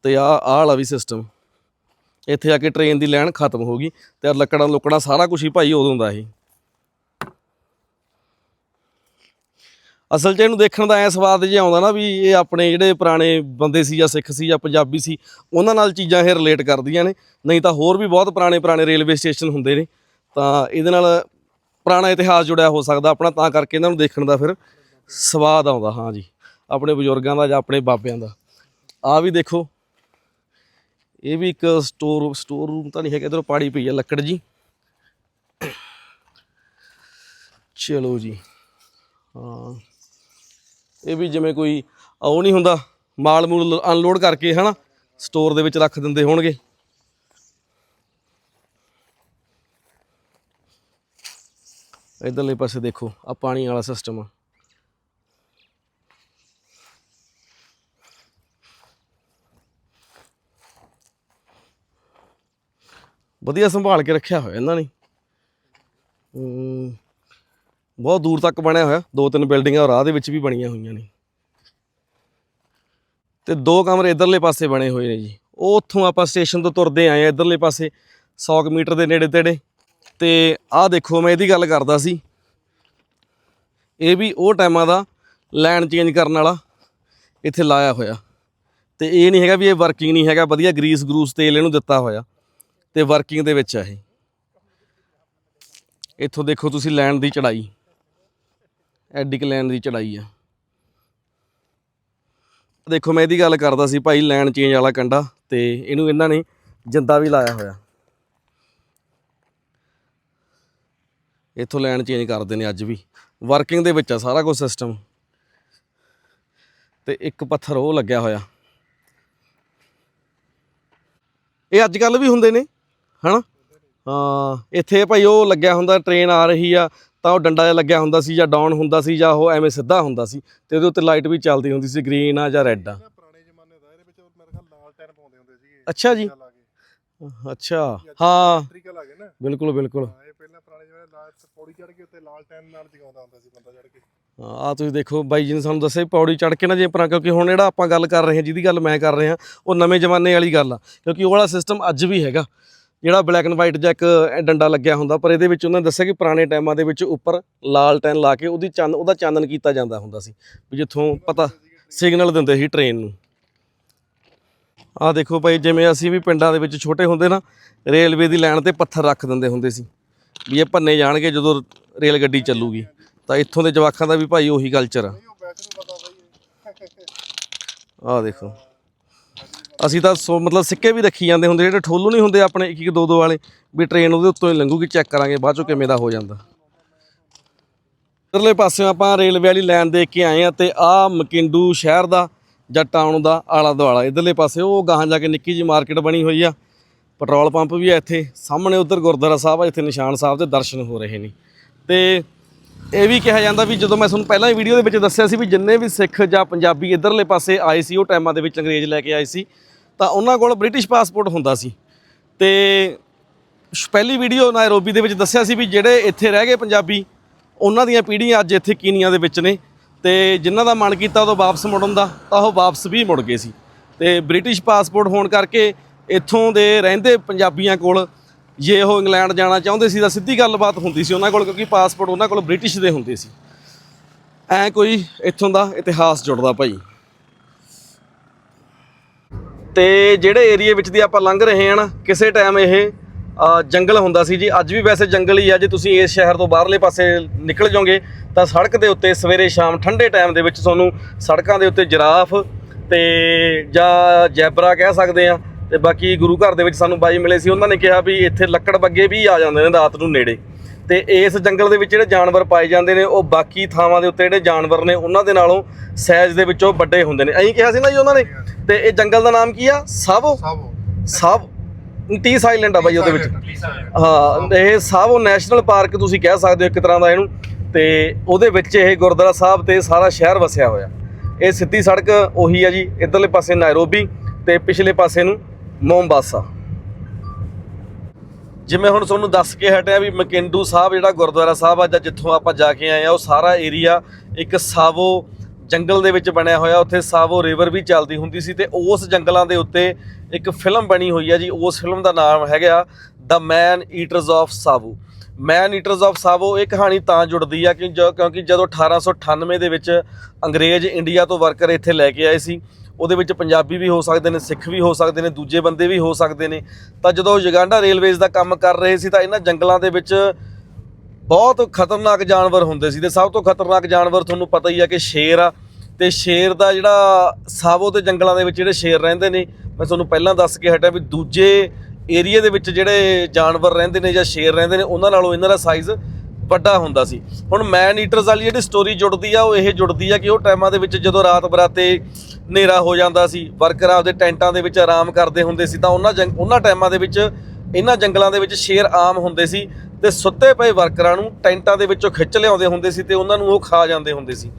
ਤੇ ਆ ਆਹ ਵਾਲਾ ਵੀ ਸਿਸਟਮ ਇੱਥੇ ਆ ਕੇ ਟ੍ਰੇਨ ਦੀ ਲਾਈਨ ਖਤਮ ਹੋ ਗਈ। ਤੇ ਆਹ ਲੱਕੜਾਂ ਲੁੱਕੜਾਂ ਸਾਰਾ ਕੁਝ ਹੀ ਭਾਈ ਉਦੋਂ ਦਾ ਇਹ। ਅਸਲ 'ਚ ਇਹਨੂੰ ਦੇਖਣ ਦਾ ਐ ਸਵਾਦ ਜਿਹਾ ਆਉਂਦਾ ਨਾ ਵੀ ਇਹ ਆਪਣੇ ਜਿਹੜੇ ਪੁਰਾਣੇ ਬੰਦੇ ਸੀ ਜਾਂ ਸਿੱਖ ਸੀ ਜਾਂ ਪੰਜਾਬੀ ਸੀ, ਉਹਨਾਂ ਨਾਲ ਚੀਜ਼ਾਂ ਇਹ ਰਿਲੇਟ ਕਰਦੀਆਂ ਨੇ। ਨਹੀਂ ਤਾਂ ਹੋਰ ਵੀ ਬਹੁਤ ਪੁਰਾਣੇ ਪੁਰਾਣੇ ਰੇਲਵੇ ਸਟੇਸ਼ਨ ਹੁੰਦੇ ਨੇ। ਤਾਂ ਇਹਦੇ ਨਾਲ ਪੁਰਾਣਾ ਇਤਿਹਾਸ ਜੁੜਿਆ ਹੋ ਸਕਦਾ ਆਪਣਾ, ਤਾਂ ਕਰਕੇ ਇਹਨਾਂ ਨੂੰ ਦੇਖਣ ਦਾ ਫਿਰ ਸਵਾਦ ਆਉਂਦਾ, ਹਾਂ ਜੀ। ਆਪਣੇ ਬਜ਼ੁਰਗਾਂ ਦਾ ਜਾਂ ਆਪਣੇ ਬਾਬਿਆਂ ਦਾ। ਆ ਵੀ ਦੇਖੋ, ਇਹ ਵੀ ਇੱਕ ਸਟੋਰ ਸਟੋਰ ਰੂਮ ਤਾਂ ਨਹੀਂ ਹੈਗਾ, ਇਧਰੋਂ ਪਾੜੀ ਪਈ ਹੈ ਲੱਕੜ ਜੀ। ਚਲੋ ਜੀ, ਹਾਂ। ਇਹ ਵੀ ਜਿਵੇਂ ਕੋਈ ਉਹ ਨਹੀਂ ਹੁੰਦਾ, ਮਾਲ ਮੂਲ ਅਨਲੋਡ ਕਰਕੇ ਹਨਾ ਸਟੋਰ ਦੇ ਵਿੱਚ ਰੱਖ ਦਿੰਦੇ ਹੋਣਗੇ। ਇਧਰਲੇ ਪਾਸੇ ਦੇਖੋ ਆ ਪਾਣੀ ਵਾਲਾ ਸਿਸਟਮ ਆ। ਵਧੀਆ ਸੰਭਾਲ ਕੇ ਰੱਖਿਆ ਹੋਇਆ ਇਹਨਾਂ ਨੇ। ਬਹੁਤ ਦੂਰ ਤੱਕ ਬਣਿਆ ਹੋਇਆ। ਦੋ ਤਿੰਨ ਬਿਲਡਿੰਗਾਂ ਰਾਹ ਦੇ ਵਿੱਚ ਵੀ ਬਣੀਆਂ ਹੋਈਆਂ ਨੇ। ਤੇ ਦੋ ਕਮਰੇ ਇਧਰਲੇ ਪਾਸੇ ਬਣੇ ਹੋਏ ਨੇ ਜੀ। ਉਹ ਉੱਥੋਂ ਆਪਾਂ ਸਟੇਸ਼ਨ ਤੋਂ ਤੁਰਦੇ ਆਏ ਆ ਇਧਰਲੇ ਪਾਸੇ 100 ਕੁ ਮੀਟਰ ਦੇ ਨੇੜੇ ਤੇੜੇ। ਤੇ ਆਹ ਦੇਖੋ, ਮੈਂ ਇਹਦੀ ਗੱਲ ਕਰਦਾ ਸੀ। ਇਹ ਵੀ ਉਹ ਟਾਈਮਾਂ ਦਾ ਲਾਈਨ ਚੇਂਜ ਕਰਨ ਵਾਲਾ ਇੱਥੇ ਲਾਇਆ ਹੋਇਆ। ਤੇ ਇਹ ਨਹੀਂ ਹੈਗਾ ਵੀ ਇਹ ਵਰਕਿੰਗ ਨਹੀਂ ਹੈਗਾ, ਵਧੀਆ ਗਰੀਸ ਗਰੂਸ ਤੇਲ ਇਹਨੂੰ ਦਿੱਤਾ ਹੋਇਆ। ਤੇ ਵਰਕਿੰਗ ਦੇ ਵਿੱਚ ਆ ਇਹ। ਇੱਥੋਂ ਦੇਖੋ ਤੁਸੀਂ ਲੈਣ ਦੀ ਚੜਾਈ ਐਡਿਕ ਲੈਣ ਦੀ ਚੜਾਈ ਆ। ਦੇਖੋ, ਮੈਂ ਇਹਦੀ ਗੱਲ ਕਰਦਾ ਸੀ ਭਾਈ, ਲੈਣ ਚੇਂਜ ਵਾਲਾ ਕੰਡਾ ਤੇ ਇਹਨੂੰ ਇਹਨਾਂ ਨੇ ਜਿੰਦਾ ਵੀ ਲਾਇਆ ਹੋਇਆ। ਇੱਥੋਂ ਲੈਣ ਚੇਂਜ ਕਰਦੇ ਨੇ ਅੱਜ ਵੀ। ਵਰਕਿੰਗ ਦੇ ਵਿੱਚ ਆ ਸਾਰਾ ਕੁਝ ਸਿਸਟਮ ਤੇ ਇੱਕ ਪੱਥਰ ਉਹ ਲੱਗਿਆ ਹੋਇਆ। ਇਹ ਅੱਜ ਕੱਲ ਵੀ ਹੁੰਦੇ ਨੇ, ਹਨਾ? ਹਾਂ, ਇੱਥੇ ਭਾਈ ਉਹ ਲੱਗਿਆ ਹੁੰਦਾ ਟ੍ਰੇਨ ਆ ਰਹੀ ਆ ਤਾਂ ਉਹ ਡੰਡਾ ਜਿਹਾ ਲੱਗਿਆ ਹੁੰਦਾ ਸੀ ਜਾਂ ਡਾਊਨ ਹੁੰਦਾ ਸੀ ਜਾਂ ਉਹ ਐਵੇਂ ਸਿੱਧਾ ਹੁੰਦਾ ਸੀ ਤੇ ਉਹਦੇ ਉੱਤੇ ਲਾਈਟ ਵੀ ਚੱਲਦੀ ਹੁੰਦੀ ਸੀ ਗ੍ਰੀਨ ਆ ਜਾਂ ਰੈੱਡ ਆ। ਨਾ ਪੁਰਾਣੇ ਜ਼ਮਾਨੇ ਦਾ ਇਹਦੇ ਵਿੱਚ ਮੇਰੇ ਖਿਆਲ ਲਾਲ ਟੈਨ ਪਾਉਂਦੇ ਹੁੰਦੇ ਸੀਗੇ। ਅੱਛਾ ਜੀ। ਅੱਛਾ ਹਾਂ। ਨਾ। ਬਿਲਕੁਲ ਬਿਲਕੁਲ। ਹਾਂ, ਇਹ ਪਹਿਲਾਂ ਪੁਰਾਣੇ ਜ਼ਮਾਨੇ ਲਾਲ ਪੌੜੀ ਚੜ ਕੇ ਉੱਤੇ ਲਾਲ ਟੈਨ ਨਾਲ ਜਗਾਉਂਦਾ ਹੁੰਦਾ ਸੀ ਬੰਦਾ ਚੜ ਕੇ। ਆ ਤੁਸੀਂ ਦੇਖੋ ਬਾਈ ਜੀ ਨੇ ਸਾਨੂੰ ਦੱਸਿਆ ਪੌੜੀ ਚੜ ਕੇ ਨਾ ਜੇ ਪਰ ਕਿਉਂਕਿ ਹੁਣ ਜਿਹੜਾ ਆਪਾਂ ਗੱਲ ਕਰ ਰਹੇ ਹਾਂ ਜਿਹਦੀ ਗੱਲ ਮੈਂ ਕਰ ਰਿਹਾ ਉਹ ਨਵੇਂ ਜ਼ਮਾਨੇ ਵਾਲੀ ਗੱਲ ਆ ਕਿਉਂਕਿ ਉਹ ਵਾਲਾ ਸਿਸਟਮ ਅੱਜ ਵੀ ਹੈਗਾ। ਜਿਹੜਾ ਬਲੈਕ ਐਂਡ ਵਾਈਟ ਜਾਂ ਇੱਕ ਡੰਡਾ ਲੱਗਿਆ ਹੁੰਦਾ, ਪਰ ਇਹਦੇ ਵਿੱਚ ਉਹਨਾਂ ਨੇ ਦੱਸਿਆ ਕਿ ਪੁਰਾਣੇ ਟਾਈਮਾਂ ਦੇ ਵਿੱਚ ਉੱਪਰ ਲਾਲ ਟੈਨ ਲਾ ਕੇ ਉਹਦੀ ਚੰਨ, ਉਹਦਾ ਚਾਨਣ ਕੀਤਾ ਜਾਂਦਾ ਹੁੰਦਾ ਸੀ, ਵੀ ਜਿੱਥੋਂ ਪਤਾ ਸਿਗਨਲ ਦਿੰਦੇ ਸੀ ਟ੍ਰੇਨ ਨੂੰ। ਆਹ ਦੇਖੋ ਭਾਈ, ਜਿਵੇਂ ਅਸੀਂ ਵੀ ਪਿੰਡਾਂ ਦੇ ਵਿੱਚ ਛੋਟੇ ਹੁੰਦੇ ਨਾ, ਰੇਲਵੇ ਦੀ ਲਾਈਨ ਤੇ ਪੱਥਰ ਰੱਖ ਦਿੰਦੇ ਹੁੰਦੇ ਸੀ, ਵੀ ਇਹ ਭੰਨੇ ਜਾਣਗੇ ਜਦੋਂ ਰੇਲ ਗੱਡੀ ਚੱਲੂਗੀ। ਤਾਂ ਇੱਥੋਂ ਦੇ ਜਵਾਕਾਂ ਦਾ ਵੀ ਭਾਈ ਉਹੀ ਕਲਚਰ ਆ। ਆਹ ਦੇਖੋ। ਅਸੀਂ ਤਾਂ ਸੋ ਮਤਲਬ ਸਿੱਕੇ ਵੀ ਰੱਖੀ ਜਾਂਦੇ ਹੁੰਦੇ, ਜਿਹੜੇ ਠੋਲੂ ਨਹੀਂ ਹੁੰਦੇ ਆਪਣੇ ਇੱਕ ਇੱਕ ਦੋ ਦੋ ਵਾਲੇ, ਵੀ ਟ੍ਰੇਨ ਉਹਦੇ ਉੱਤੋਂ ਹੀ ਲੰਘੂਗੀ ਚੈੱਕ ਕਰਾਂਗੇ, ਬਾਅਦ ਚੋਂ ਕਿਵੇਂ ਦਾ ਹੋ ਜਾਂਦਾ। ਇਧਰਲੇ ਪਾਸਿਓਂ ਆਪਾਂ ਰੇਲਵੇ ਵਾਲੀ ਲਾਈਨ ਦੇਖ ਕੇ ਆਏ ਆ ਤੇ ਆਹ ਮਕਿੰਡੂ ਸ਼ਹਿਰ ਦਾ ਜਾਂ ਟਾਊਨ ਦਾ ਆਲਾ ਦੁਆਲਾ, ਇਧਰਲੇ ਪਾਸੇ ਉਹ ਗਾਹਾਂ ਜਾ ਕੇ ਨਿੱਕੀ ਜੀ ਮਾਰਕੀਟ ਬਣੀ ਹੋਈ ਆ। ਪੈਟਰੋਲ ਪੰਪ ਵੀ ਆ ਇੱਥੇ, ਸਾਹਮਣੇ ਉਧਰ ਗੁਰਦੁਆਰਾ ਸਾਹਿਬ ਆ, ਇੱਥੇ ਨਿਸ਼ਾਨ ਸਾਹਿਬ ਦੇ ਦਰਸ਼ਨ ਹੋ ਰਹੇ ਨੇ। ਤੇ ਇਹ ਵੀ ਕਿਹਾ ਜਾਂਦਾ ਵੀ ਜਦੋਂ ਮੈਂ ਤੁਹਾਨੂੰ ਪਹਿਲਾਂ ਹੀ ਵੀਡੀਓ ਦੇ ਵਿੱਚ ਦੱਸਿਆ ਸੀ ਵੀ ਜਿੰਨੇ ਵੀ ਸਿੱਖ ਜਾਂ ਪੰਜਾਬੀ ਇਧਰਲੇ ਪਾਸੇ ਆਏ ਸੀ, ਉਹ ਟਾਈਮਾਂ ਦੇ ਵਿੱਚ ਅੰਗਰੇਜ਼ ਲੈ ਕੇ ਆਏ ਸੀ ਤਾਂ ਉਹਨਾਂ ਕੋਲ ਬ੍ਰਿਟਿਸ਼ ਪਾਸਪੋਰਟ ਹੁੰਦਾ ਸੀ। ਤੇ ਪਹਿਲੀ ਵੀਡੀਓ ਨਾਇਰੋਬੀ ਦੇ ਵਿੱਚ ਦੱਸਿਆ ਸੀ ਵੀ ਜਿਹੜੇ ਇੱਥੇ ਰਹਿ ਗਏ ਪੰਜਾਬੀ, ਉਹਨਾਂ ਦੀਆਂ ਪੀੜ੍ਹੀਆਂ ਅੱਜ ਇੱਥੇ ਕੀਨੀਆਂ ਦੇ ਵਿੱਚ ਨੇ। ਤੇ ਜਿਨ੍ਹਾਂ ਦਾ ਮਨ ਕੀਤਾ ਉਦੋਂ ਵਾਪਸ ਮੁੜਨ ਦਾ, ਤਾਂ ਉਹ ਵਾਪਸ ਵੀ ਮੁੜ ਗਏ ਸੀ। ਤੇ ਬ੍ਰਿਟਿਸ਼ ਪਾਸਪੋਰਟ ਹੋਣ ਕਰਕੇ ਇੱਥੋਂ ਦੇ ਰਹਿੰਦੇ ਪੰਜਾਬੀਆਂ ਕੋਲ ਜੇ ਉਹ ਇੰਗਲੈਂਡ ਜਾਣਾ ਚਾਹੁੰਦੇ ਸੀ ਤਾਂ ਸਿੱਧੀ ਗੱਲਬਾਤ ਹੁੰਦੀ ਸੀ ਉਹਨਾਂ ਕੋਲ, ਕਿਉਂਕਿ ਪਾਸਪੋਰਟ ਉਹਨਾਂ ਕੋਲ ਬ੍ਰਿਟਿਸ਼ ਦੇ ਹੁੰਦੇ ਸੀ। ਐ ਕੋਈ ਇੱਥੋਂ ਦਾ ਇਤਿਹਾਸ ਜੁੜਦਾ ਭਾਈ। ਤੇ ਜਿਹੜੇ ਏਰੀਏ ਵਿੱਚ ਦੀ ਆਪਾਂ ਲੰਘ ਰਹੇ ਹਾਂ ਨਾ, ਕਿਸੇ ਟਾਈਮ ਇਹ ਜੰਗਲ ਹੁੰਦਾ ਸੀ ਜੀ। ਅੱਜ ਵੀ ਵੈਸੇ ਜੰਗਲ ਹੀ ਆ ਜੇ। ਤੁਸੀਂ ਇਸ ਸ਼ਹਿਰ ਤੋਂ ਬਾਹਰਲੇ ਪਾਸੇ ਨਿਕਲ ਜਾਓਗੇ, ਤਾਂ ਸੜਕ ਦੇ ਉੱਤੇ ਸਵੇਰੇ ਸ਼ਾਮ ਠੰਡੇ ਟਾਈਮ ਦੇ ਵਿੱਚ ਤੁਹਾਨੂੰ ਸੜਕਾਂ ਦੇ ਉੱਤੇ ਜਿਰਾਫ ਤੇ ਜਾਂ ਜੈਬਰਾ ਕਹਿ ਸਕਦੇ ਆ ਤੇ ਬਾਕੀ ਗੁਰੂ ਘਰ ਦੇ ਵਿੱਚ ਸਾਨੂੰ ਬਾਈ ਮਿਲੇ ਸੀ। ਉਹਨਾਂ ਨੇ ਕਿਹਾ ਵੀ ਇੱਥੇ ਲੱਕੜ ਬੱਗੇ ਵੀ ਆ ਜਾਂਦੇ ਨੇ ਰਾਤ ਨੂੰ ਨੇੜੇ। ਤੇ ਇਸ ਜੰਗਲ ਦੇ ਵਿੱਚ ਜਿਹੜੇ ਜਾਨਵਰ ਪਾਏ ਜਾਂਦੇ ਨੇ ਉਹ ਬਾਕੀ ਥਾਵਾਂ ਦੇ ਉੱਤੇ ਜਿਹੜੇ ਜਾਨਵਰ ਨੇ ਉਹਨਾਂ ਦੇ ਨਾਲੋਂ ਸਾਈਜ਼ ਦੇ ਵਿੱਚੋਂ ਵੱਡੇ ਹੁੰਦੇ ਨੇ। ਐਂ ਕਿਹਾ ਸੀ ਨਾ ਜੀ ਉਹਨਾਂ ਨੇ ਤੇ ਇਹ ਜੰਗਲ ਦਾ ਨਾਮ ਕੀ ਆ? ਸਾਵੋ? ਸਾਬੋ ਸਾਵ। ਟੀ ਸਾਈਲੈਂਡ ਆ ਬਾਈ ਉਹਦੇ ਵਿੱਚ। ਹਾਂ ਇਹ ਸਾਵੋ ਨੈਸ਼ਨਲ ਪਾਰਕ ਤੁਸੀਂ ਕਹਿ ਸਕਦੇ ਹੋ ਇੱਕ ਤਰ੍ਹਾਂ ਦਾ ਇਹਨੂੰ। ਤੇ ਉਹਦੇ ਵਿੱਚ ਇਹ ਗੁਰਦੁਆਰਾ ਸਾਹਿਬ ਤੇ ਸਾਰਾ ਸ਼ਹਿਰ ਵਸਿਆ ਹੋਇਆ। ਇਹ ਸਿੱਧੀ ਸੜਕ ਉਹੀ ਆ ਜੀ ਇਧਰਲੇ ਪਾਸੇ ਨਾਇਰੋਬੀ ਤੇ ਪਿਛਲੇ ਪਾਸੇ ਨੂੰ ਮੋਮਬਾਸਾ ਜਿਵੇਂ ਹੁਣ ਤੁਹਾਨੂੰ ਦੱਸ ਕੇ ਹਟਿਆ ਵੀ ਮਕਿੰਡੂ ਸਾਹਿਬ, ਜਿਹੜਾ ਗੁਰਦੁਆਰਾ ਸਾਹਿਬ ਆ, ਜਾਂ ਜਿੱਥੋਂ ਆਪਾਂ ਜਾ ਕੇ ਆਏ ਆ, ਉਹ ਸਾਰਾ ਏਰੀਆ ਇੱਕ ਸਾਵੋ ਜੰਗਲ ਦੇ ਵਿੱਚ ਬਣਿਆ ਹੋਇਆ। ਉੱਥੇ ਸਾਵੋ ਰਿਵਰ ਵੀ ਚੱਲਦੀ ਹੁੰਦੀ ਸੀ ਤੇ ਉਸ ਜੰਗਲਾਂ ਦੇ ਉੱਤੇ ਇੱਕ ਫਿਲਮ ਬਣੀ ਹੋਈ ਆ ਜੀ। ਉਸ ਫਿਲਮ ਦਾ ਨਾਮ ਹੈਗਾ ਦ ਮੈਨ ਈਟਰਸ ਆਫ ਸਾਵੋ ਮੈਨ ਈਟਰਸ ਆਫ ਸਾਵੋ ਇਹ ਕਹਾਣੀ ਤਾਂ ਜੁੜਦੀ ਆ ਕਿ ਜੋ- ਕਿਉਂਕਿ ਜਦੋਂ 1898 ਦੇ ਵਿੱਚ ਅੰਗਰੇਜ਼ ਇੰਡੀਆ ਤੋਂ ਵਰਕਰ ਇੱਥੇ ਲੈ ਕੇ ਆਏ ਸੀ ਉਹਦੇ ਵਿੱਚ ਪੰਜਾਬੀ ਵੀ ਹੋ ਸਕਦੇ ਨੇ, ਸਿੱਖ ਵੀ ਹੋ ਸਕਦੇ ਨੇ, ਦੂਜੇ ਬੰਦੇ ਵੀ ਹੋ ਸਕਦੇ ਨੇ। ਤਾਂ ਜਦੋਂ ਯੁਗਾਂਡਾ ਰੇਲਵੇਜ਼ ਦਾ ਕੰਮ ਕਰ ਰਹੇ ਸੀ ਤਾਂ ਇਹਨਾਂ ਜੰਗਲਾਂ ਦੇ ਵਿੱਚ ਬਹੁਤ ਖਤਰਨਾਕ ਜਾਨਵਰ ਹੁੰਦੇ ਸੀ ਤੇ ਸਭ ਤੋਂ ਖਤਰਨਾਕ ਜਾਨਵਰ ਤੁਹਾਨੂੰ ਪਤਾ ਹੀ ਆ ਕਿ ਸ਼ੇਰ ਆ। ਤੇ ਸ਼ੇਰ ਦਾ ਜਿਹੜਾ ਸਾਵੋ ਤੇ ਜੰਗਲਾਂ ਦੇ ਵਿੱਚ ਜਿਹੜੇ ਸ਼ੇਰ ਰਹਿੰਦੇ ਨੇ, ਮੈਂ ਤੁਹਾਨੂੰ ਪਹਿਲਾਂ ਦੱਸ ਕੇ ਹਟਿਆ ਵੀ ਦੂਜੇ ਏਰੀਆ ਦੇ ਵਿੱਚ ਜਿਹੜੇ ਜਾਨਵਰ ਰਹਿੰਦੇ ਨੇ ਜਾਂ ਸ਼ੇਰ ਰਹਿੰਦੇ ਨੇ, ਉਹਨਾਂ ਨਾਲੋਂ ਇਹਨਾਂ ਦਾ ਸਾਈਜ਼ ਵੱਡਾ ਹੁੰਦਾ ਸੀ। ਹੁਣ ਮੈਨ ਈਟਰਸ ਵਾਲੀ ਜਿਹੜੀ ਸਟੋਰੀ ਜੁੜਦੀ ਆ, ਉਹ ਇਹ ਜੁੜਦੀ ਆ ਕਿ ਉਹ ਟਾਈਮਾਂ ਦੇ ਵਿੱਚ ਜਦੋਂ ਰਾਤ ਬਰਾਤੇ ਹਨੇਰਾ ਹੋ ਜਾਂਦਾ ਸੀ ਵਰਕਰ ਆਪਦੇ ਟੈਂਟਾਂ ਦੇ ਵਿੱਚ ਆਰਾਮ ਕਰਦੇ ਹੁੰਦੇ ਸੀ, ਤਾਂ ਉਹਨਾਂ ਜੰਗ, ਉਹਨਾਂ ਟਾਈਮਾਂ ਦੇ ਵਿੱਚ, ਇਹਨਾਂ ਜੰਗਲਾਂ ਦੇ ਵਿੱਚ ਸ਼ੇਰ ਆਮ ਹੁੰਦੇ ਸੀ ਤੇ ਸੁੱਤੇ ਪਏ ਵਰਕਰਾਂ ਨੂੰ ਟੈਂਟਾਂ ਦੇ ਵਿੱਚੋਂ ਖਿੱਚ ਲਿਆਉਂਦੇ ਹੁੰਦੇ ਸੀ ਤੇ ਉਹਨਾਂ ਨੂੰ ਉਹ ਖਾ ਜਾਂਦੇ ਹੁੰਦੇ ਸੀ।